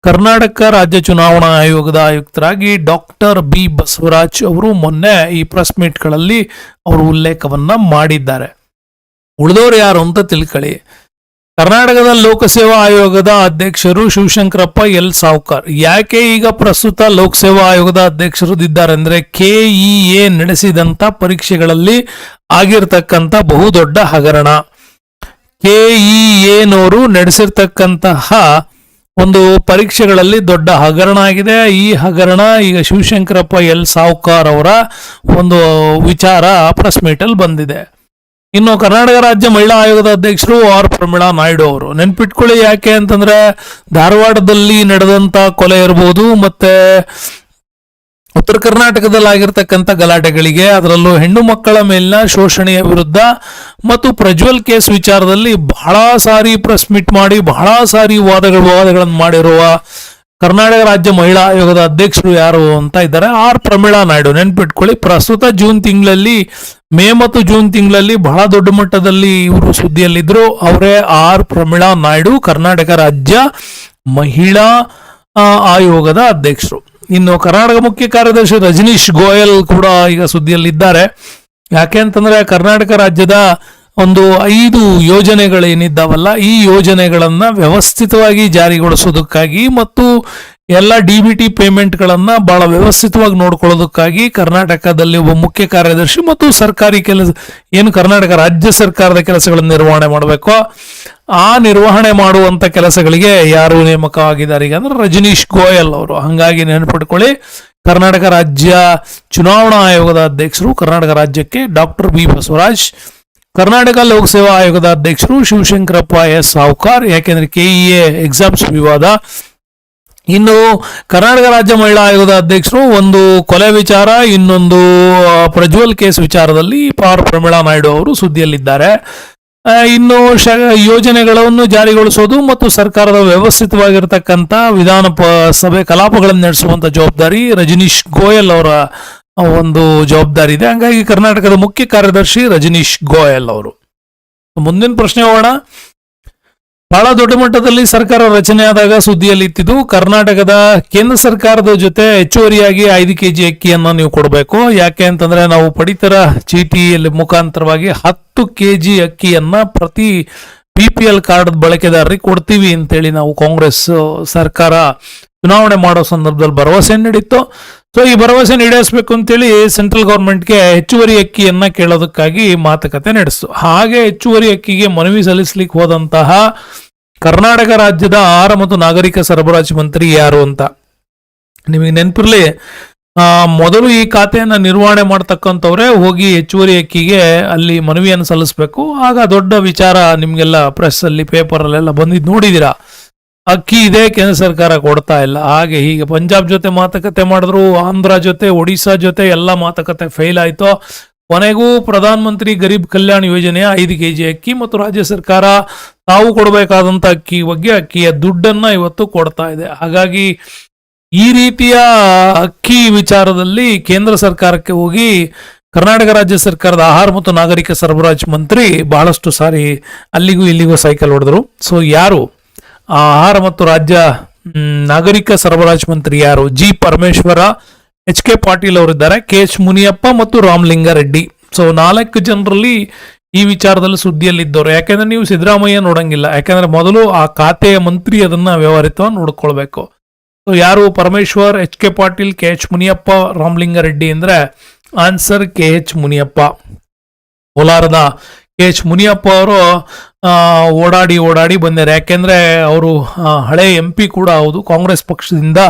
ಕರ್ನಾಟಕ ರಾಜ್ಯ ಚುನಾವಣಾ ಆಯೋಗದ ಆಯುಕ್ತರಾಗಿ ಡಾಕ್ಟರ್ ಬಿ ಬಸವರಾಜ್ ಅವರು ಮೊನ್ನೆ ಈ ಪ್ರೆಸ್ ಮೀಟ್ಗಳಲ್ಲಿ ಅವರು ಉಲ್ಲೇಖವನ್ನ ಮಾಡಿದ್ದಾರೆ. ಉಳಿದವರು ಯಾರು ಅಂತ ತಿಳ್ಕೊಳ್ಳಿ. ಕರ್ನಾಟಕದ ಲೋಕಸೇವಾ ಆಯೋಗದ ಅಧ್ಯಕ್ಷರು ಶಿವಶಂಕರಪ್ಪ ಎಲ್ ಸಾವ್ಕಾರ್. ಯಾಕೆ ಈಗ ಪ್ರಸ್ತುತ ಲೋಕಸೇವಾ ಆಯೋಗದ ಅಧ್ಯಕ್ಷರು ಇದ್ದಾರೆ ಅಂದ್ರೆ ಕೆಇಎ ನಡೆಸಿದಂತ ಪರೀಕ್ಷೆಗಳಲ್ಲಿ ಆಗಿರ್ತಕ್ಕಂಥ ಬಹುದೊಡ್ಡ ಹಗರಣ. ಕೆಇಎನವರು ನಡೆಸಿರ್ತಕ್ಕಂತಹ ಒಂದು ಪರೀಕ್ಷೆಗಳಲ್ಲಿ ದೊಡ್ಡ ಹಗರಣ ಆಗಿದೆ. ಈ ಹಗರಣ ಈಗ ಶಿವಶಂಕರಪ್ಪ ಎಲ್ ಸಾವ್ಕಾರ್ ಅವರ ಒಂದು ವಿಚಾರ ಪ್ರೆಸ್ ಮೀಟಲ್ಲಿ ಬಂದಿದೆ. ಇನ್ನು ಕರ್ನಾಟಕ ರಾಜ್ಯ ಮಹಿಳಾ ಆಯೋಗದ ಅಧ್ಯಕ್ಷರು ಆರ್ ಪ್ರಮೀಳಾ ನಾಯ್ಡು ಅವರು. ನೆನ್ಪಿಟ್ಕೊಳ್ಳಿ ಯಾಕೆ ಅಂತಂದ್ರೆ ಧಾರವಾಡದಲ್ಲಿ ನಡೆದಂತ ಕೊಲೆ ಇರಬಹುದು ಮತ್ತೆ ಉತ್ತರ ಕರ್ನಾಟಕದಲ್ಲಿ ಆಗಿರ್ತಕ್ಕಂಥ ಗಲಾಟೆಗಳಿಗೆ ಅದರಲ್ಲೂ ಹೆಣ್ಣು ಮಕ್ಕಳ ಮೇಲಿನ ಶೋಷಣೆಯ ವಿರುದ್ಧ ಮತ್ತು ಪ್ರಜ್ವಲ್ ಕೇಸ್ ವಿಚಾರದಲ್ಲಿ ಬಹಳ ಸಾರಿ ಪ್ರೆಸ್ ಮೀಟ್ ಮಾಡಿ, ಬಹಳ ಸಾರಿ ವಾದಗಳು, ವಾದಗಳನ್ನು ಮಾಡಿರುವ ಕರ್ನಾಟಕ ರಾಜ್ಯ ಮಹಿಳಾ ಆಯೋಗದ ಅಧ್ಯಕ್ಷರು ಯಾರು ಅಂತ ಇದ್ದಾರೆ. ಆರ್. ಪ್ರಮೀಳಾ ನಾಯ್ಡು ನೆನ್ಪಿಟ್ಕೊಳ್ಳಿ. ಪ್ರಸ್ತುತ ಜೂನ್ ತಿಂಗಳಲ್ಲಿ, ಮೇ ಮತ್ತು ಜೂನ್ ತಿಂಗಳಲ್ಲಿ ಬಹಳ ದೊಡ್ಡ ಮಟ್ಟದಲ್ಲಿ ಇವರು ಸುದ್ದಿಯಲ್ಲಿದ್ದರು ಅವರೇ ಆರ್. ಪ್ರಮೀಳಾ ನಾಯ್ಡು, ಕರ್ನಾಟಕ ರಾಜ್ಯ ಮಹಿಳಾ ಆಯೋಗದ ಅಧ್ಯಕ್ಷರು. ಇನ್ನು ಕರ್ನಾಟಕ ಮುಖ್ಯ ಕಾರ್ಯದರ್ಶಿ ರಜನೀಶ್ ಗೋಯಲ್ ಕೂಡ ಈಗ ಸುದ್ದಿಯಲ್ಲಿದ್ದಾರೆ. ಯಾಕೆ ಅಂತಂದ್ರೆ ಕರ್ನಾಟಕ ರಾಜ್ಯದ ಒಂದು ಐದು ಯೋಜನೆಗಳೇನಿದ್ದಾವಲ್ಲ, ಈ ಯೋಜನೆಗಳನ್ನು ವ್ಯವಸ್ಥಿತವಾಗಿ ಜಾರಿಗೊಳಿಸೋದಕ್ಕಾಗಿ ಮತ್ತು ಎಲ್ಲ ಡಿ ಬಿ ಟಿ ಪೇಮೆಂಟ್ಗಳನ್ನು ಬಹಳ ವ್ಯವಸ್ಥಿತವಾಗಿ ನೋಡ್ಕೊಳ್ಳೋದಕ್ಕಾಗಿ ಕರ್ನಾಟಕದಲ್ಲಿ ಒಬ್ಬ ಮುಖ್ಯ ಕಾರ್ಯದರ್ಶಿ ಮತ್ತು ಸರ್ಕಾರಿ ಕೆಲಸ, ಏನು ಕರ್ನಾಟಕ ರಾಜ್ಯ ಸರ್ಕಾರದ ಕೆಲಸಗಳನ್ನು ನಿರ್ವಹಣೆ ಮಾಡಬೇಕು. ಆ ನಿರ್ವಹಣೆ ಮಾಡುವಂಥ ಕೆಲಸಗಳಿಗೆ ಯಾರು ನೇಮಕವಾಗಿದ್ದಾರೆ ಈಗ ಅಂದ್ರೆ ರಜನೀಶ್ ಗೋಯಲ್ ಅವರು. ಹಾಗಾಗಿ ನೆನಪಿಟ್ಕೊಳ್ಳಿ, ಕರ್ನಾಟಕ ರಾಜ್ಯ ಚುನಾವಣಾ ಆಯೋಗದ ಅಧ್ಯಕ್ಷರು ಕರ್ನಾಟಕ ರಾಜ್ಯಕ್ಕೆ ಡಾಕ್ಟರ್ ಬಿ ಬಸವರಾಜ್ ಕರ್ನಾಟಕ ಲೋಕಸೇವಾ ಆಯೋಗದ ಅಧ್ಯಕ್ಷರು ಶಿವಶಂಕರಪ್ಪ ಎಸ್ ಸಾವ್ಕಾರ್, ಯಾಕೆಂದ್ರೆ ಕೆಇಎ ಎಕ್ಸಾಮ್ಸ್ ವಿವಾದ. ಇನ್ನು ಕರ್ನಾಟಕ ರಾಜ್ಯ ಮಹಿಳಾ ಆಯೋಗದ ಅಧ್ಯಕ್ಷರು ಒಂದು ಕೊಲೆ ವಿಚಾರ, ಇನ್ನೊಂದು ಪ್ರಜ್ವಲ್ ಕೇಸ್ ವಿಚಾರದಲ್ಲಿ ಪಾರ್ ಪ್ರಮೀಳಾ ನಾಯ್ಡು ಅವರು ಸುದ್ದಿಯಲ್ಲಿದ್ದಾರೆ. ಇನ್ನು ಶ, ಯೋಜನೆಗಳನ್ನು ಜಾರಿಗೊಳಿಸೋದು ಮತ್ತು ಸರ್ಕಾರದ ವ್ಯವಸ್ಥಿತವಾಗಿರ್ತಕ್ಕಂಥ ವಿಧಾನ ಸಭೆ ಕಲಾಪಗಳನ್ನು ನಡೆಸುವಂತ ಜವಾಬ್ದಾರಿ ರಜನೀಶ್ ಗೋಯಲ್ ಅವರ ಒಂದು ಜವಾಬ್ದಾರಿ ಇದೆ. ಹಂಗಾಗಿ ಕರ್ನಾಟಕದ ಮುಖ್ಯ ಕಾರ್ಯದರ್ಶಿ ರಜನೀಶ್ ಗೋಯಲ್ ಅವರು. ಮುಂದಿನ ಪ್ರಶ್ನೆ ಹೋಗೋಣ. ಬಹಳ ದೊಡ್ಡ ಮಟ್ಟದಲ್ಲಿ ಸರ್ಕಾರ ರಚನೆ ಆದಾಗ ಸುದ್ದಿಯಲ್ಲಿ ಇತ್ತಿದ್ದು, ಕರ್ನಾಟಕದ ಕೇಂದ್ರ ಸರ್ಕಾರದ ಜೊತೆ ಹೆಚ್ಚುವರಿಯಾಗಿ ಐದು ಕೆಜಿ ಅಕ್ಕಿಯನ್ನು ನೀವು ಕೊಡಬೇಕು. ಯಾಕೆ ಅಂತಂದ್ರೆ ನಾವು ಪಡಿತರ ಚೀಟಿಯಲ್ಲಿ ಮುಖಾಂತರವಾಗಿ ಹತ್ತು ಕೆಜಿ ಅಕ್ಕಿಯನ್ನ ಪ್ರತಿ ಬಿ ಪಿ ಎಲ್ ಕಾರ್ಡ್ ಬಳಕೆದಾರರಿಗೆ ಕೊಡ್ತೀವಿ ಅಂತೇಳಿ ನಾವು ಕಾಂಗ್ರೆಸ್ ಸರ್ಕಾರ ಚುನಾವಣೆ ಮಾಡೋ ಸಂದರ್ಭದಲ್ಲಿ ಭರವಸೆ ನೀಡಿತ್ತು. ಸೊ ಈ ಭರವಸೆ ಈಡೇರಿಸಬೇಕು ಅಂತೇಳಿ ಸೆಂಟ್ರಲ್ ಗೌರ್ಮೆಂಟ್ಗೆ ಹೆಚ್ಚುವರಿ ಅಕ್ಕಿಯನ್ನ ಕೇಳೋದಕ್ಕಾಗಿ ಮಾತುಕತೆ ನಡೆಸ್ತು. ಹಾಗೆ ಹೆಚ್ಚುವರಿ ಅಕ್ಕಿಗೆ ಮನವಿ ಸಲ್ಲಿಸಲಿಕ್ಕೆ ಹೋದಂತಹ ಕರ್ನಾಟಕ ರಾಜ್ಯದ ಆಹಾರ ಮತ್ತು ನಾಗರಿಕ ಸರಬರಾಜು ಮಂತ್ರಿ ಯಾರು ಅಂತ. ನಿಮಗೆ ನೆನಪಿರ್ಲಿ ಮೊದಲು ಈ ಖಾತೆಯನ್ನು ನಿರ್ವಹಣೆ ಮಾಡ್ತಕ್ಕಂಥವ್ರೆ ಹೋಗಿ ಹೆಚ್ಚುವರಿ ಅಕ್ಕಿಗೆ ಅಲ್ಲಿ ಮನವಿಯನ್ನು ಸಲ್ಲಿಸಬೇಕು. ಆಗ ದೊಡ್ಡ ವಿಚಾರ ನಿಮಗೆಲ್ಲ ಪ್ರೆಸ್ ಅಲ್ಲಿ ಪೇಪರ್ ಅಲ್ಲೆಲ್ಲ ಬಂದಿದ್ದು ನೋಡಿದೀರಾ. ಅಕ್ಕಿ ಇದೆ, ಕೇಂದ್ರ ಸರ್ಕಾರ ಕೊಡ್ತಾ ಇಲ್ಲ. ಹಾಗೆ ಹೀಗೆ ಪಂಜಾಬ್ ಜೊತೆ ಮಾತುಕತೆ ಮಾಡಿದ್ರು, ಆಂಧ್ರ ಜೊತೆ, ಒಡಿಶಾ ಜೊತೆ ಎಲ್ಲ ಮಾತುಕತೆ ಫೇಲ್ ಆಯ್ತು. ಕೊನೆಗೂ ಪ್ರಧಾನ ಮಂತ್ರಿ ಗರೀಬ್ ಕಲ್ಯಾಣ ಯೋಜನೆಯ ಐದು ಕೆ ಜಿ ಅಕ್ಕಿ ಮತ್ತು ರಾಜ್ಯ ಸರ್ಕಾರ ತಾವು ಕೊಡಬೇಕಾದಂತ ಅಕ್ಕಿ ಬಗ್ಗೆ ಅಕ್ಕಿಯ ದುಡ್ಡನ್ನ ಇವತ್ತು ಕೊಡ್ತಾ ಇದೆ. ಹಾಗಾಗಿ ಈ ರೀತಿಯ ಅಕ್ಕಿ ವಿಚಾರದಲ್ಲಿ ಕೇಂದ್ರ ಸರ್ಕಾರಕ್ಕೆ ಹೋಗಿ ಕರ್ನಾಟಕ ರಾಜ್ಯ ಸರ್ಕಾರದ ಆಹಾರ ಮತ್ತು ನಾಗರಿಕ ಸರಬರಾಜು ಮಂತ್ರಿ ಬಹಳಷ್ಟು ಸಾರಿ ಅಲ್ಲಿಗೂ ಇಲ್ಲಿಗೂ ಸೈಕಲ್ ಹೊಡೆದ್ರು. ಸೊ ಯಾರು ಆಹಾರ ಮತ್ತು ರಾಜ್ಯ ನಾಗರಿಕ ಸರಬರಾಜು ಮಂತ್ರಿ ಯಾರು? G Parameshwara, H K Patil ಅವರಿದ್ದಾರೆ, ಕೆ ಎಚ್ ಮುನಿಯಪ್ಪ ಮತ್ತು ರಾಮಲಿಂಗಾರೆಡ್ಡಿ ಸೊ ನಾಲ್ಕು ಜನರಲ್ಲಿ ಈ ವಿಚಾರದಲ್ಲಿ ಸುದ್ದಿಯಲ್ಲಿದ್ದವರು. ಯಾಕೆಂದ್ರೆ ನೀವು ಸಿದ್ದರಾಮಯ್ಯ ನೋಡಂಗಿಲ್ಲ. ಯಾಕೆಂದ್ರೆ ಮೊದಲು ಆ ಖಾತೆಯ ಮಂತ್ರಿ ಅದನ್ನ ವ್ಯವಹರಿತವಾಗಿ ನೋಡ್ಕೊಳ್ಬೇಕು. ಸೊ ಯಾರು Parameshwar, H K Patil, K H Muniyappa Ramalinga Reddy ಅಂದ್ರೆ, ಆನ್ಸರ್ ಕೆ ಎಚ್ ಮುನಿಯಪ್ಪ. ಕೋಲಾರದ ಕೆ ಎಚ್ ಮುನಿಯಪ್ಪ ಅವರು ಓಡಾಡಿ ಓಡಾಡಿ ಬಂದಿದ್ದಾರೆ. ಯಾಕೆಂದ್ರೆ ಅವರು ಹಳೆ ಎಂ ಪಿ ಕೂಡ ಹೌದು, ಕಾಂಗ್ರೆಸ್ ಪಕ್ಷದಿಂದ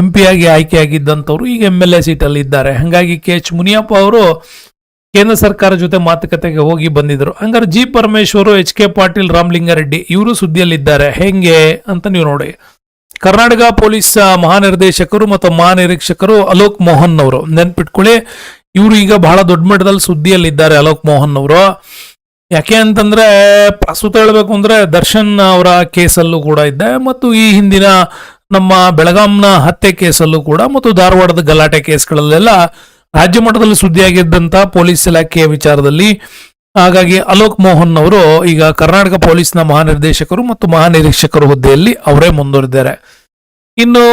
ಎಂ ಆಗಿ ಆಯ್ಕೆಯಾಗಿದ್ದಂಥವ್ರು, ಈಗ ಎಂ ಎಲ್ ಎ ಸೀಟಲ್ಲಿ ಇದ್ದಾರೆ ಹಾಗಾಗಿ ಕೆ ಎಚ್ ಮುನಿಯಪ್ಪ ಅವರು ಕೇಂದ್ರ ಸರ್ಕಾರ ಜೊತೆ ಮಾತುಕತೆಗೆ ಹೋಗಿ ಬಂದಿದ್ರು ಹಂಗಾರೆ G ಪರಮೇಶ್ವರು, H K Patil, Ramalinga Reddy, ಇವರು ಸುದ್ದಿಯಲ್ಲಿದ್ದಾರೆ. ಹೆಂಗೆ ಅಂತ ನೀವು ನೋಡಿ. ಕರ್ನಾಟಕ ಪೊಲೀಸ್ ಮಹಾನಿರ್ದೇಶಕರು ಮತ್ತು ಮಹಾನಿರೀಕ್ಷಕರು ಅಲೋಕ್ ಮೋಹನ್ ಅವರು ನೆನ್ಪಿಟ್ಕೊಳ್ಳಿ. ಇವರು ಈಗ ಬಹಳ ದೊಡ್ಡ ಮಟ್ಟದಲ್ಲಿ ಸುದ್ದಿಯಲ್ಲಿದ್ದಾರೆ ಅಲೋಕ್ ಮೋಹನ್ ಅವರು. ಯಾಕೆ ಅಂತಂದ್ರೆ ಪ್ರಸ್ತುತ ಹೇಳಬೇಕು ಅಂದ್ರೆ ದರ್ಶನ್ ಅವರ ಕೇಸಲ್ಲೂ ಕೂಡ ಇದ್ದೆ ಮತ್ತು ಈ ಹಿಂದಿನ ನಮ್ಮ ಬೆಳಗಾಂನ ಹತ್ಯೆ ಕೇಸಲ್ಲೂ ಕೂಡ ಮತ್ತು ಧಾರವಾಡದ ಗಲಾಟೆ ಕೇಸ್ಗಳಲ್ಲೆಲ್ಲ ರಾಜ್ಯ ಮಟ್ಟದಲ್ಲಿ ಸುದ್ದಿಯಾಗಿದ್ದಂತ ಪೊಲೀಸ್ ಇಲಾಖೆಯ ವಿಚಾರದಲ್ಲಿ ಹಾಗಾಗಿ ಅಲೋಕ್ ಮೋಹನ್ ಅವರು ಈಗ ಕರ್ನಾಟಕ ಪೊಲೀಸ್ನ ಮಹಾನಿರ್ದೇಶಕರು ಮತ್ತು ಮಹಾನಿರೀಕ್ಷಕರು ಹುದ್ದೆಯಲ್ಲಿ ಅವರೇ ಮುಂದುವರಿದ್ದಾರೆ ಇನ್ನು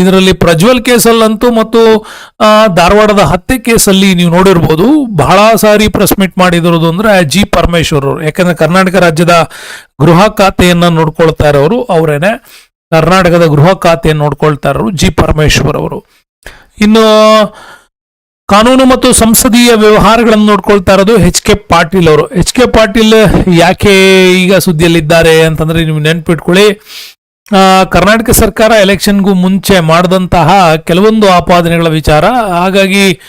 ಇದರಲ್ಲಿ ಪ್ರಜ್ವಲ್ ಕೇಸಲ್ಲಂತೂ ಮತ್ತು ಧಾರವಾಡದ ಹತ್ಯೆ ಕೇಸಲ್ಲಿ ನೀವು ನೋಡಿರ್ಬೋದು. ಬಹಳ ಸಾರಿ ಪ್ರೆಸ್ ಮೀಟ್ ಮಾಡಿದಿರೋದು ಅಂದ್ರೆ ಜಿ ಪರಮೇಶ್ವರ್ ಅವರು. ಯಾಕಂದ್ರೆ ಕರ್ನಾಟಕ ರಾಜ್ಯದ ಗೃಹ ಖಾತೆಯನ್ನು ನೋಡ್ಕೊಳ್ತಾ ಇರೋರು ಅವರೇನೆ. ಕರ್ನಾಟಕದ ಗೃಹ ಖಾತೆಯನ್ನು ನೋಡ್ಕೊಳ್ತಾ ಇರೋರು ಜಿ ಪರಮೇಶ್ವರ್ ಅವರು. ಇನ್ನು, ಕಾನೂನು ಮತ್ತು ಸಂಸದೀಯ ವ್ಯವಹಾರಗಳನ್ನು ನೋಡ್ಕೊಳ್ತಾ ಇರೋದು ಎಚ್ ಕೆ ಪಾಟೀಲ್ ಅವರು. ಎಚ್ ಕೆ ಪಾಟೀಲ್ ಯಾಕೆ ಈಗ ಸುದ್ದಿಯಲ್ಲಿದ್ದಾರೆ ಅಂತಂದ್ರೆ ನೀವು ನೆನ್ಪಿಟ್ಕೊಳ್ಳಿ. ಕರ್ನಾಟಕ ಸರ್ಕಾರ ಎಲೆಕ್ಷನ್ಗೂ ಮುಂಚೆ ಮಾಡಿದಂತಹ ಕೆಲವೊಂದು ಆಪಾದನೆಗಳ ವಿಚಾರ. ಹಾಗಾಗಿ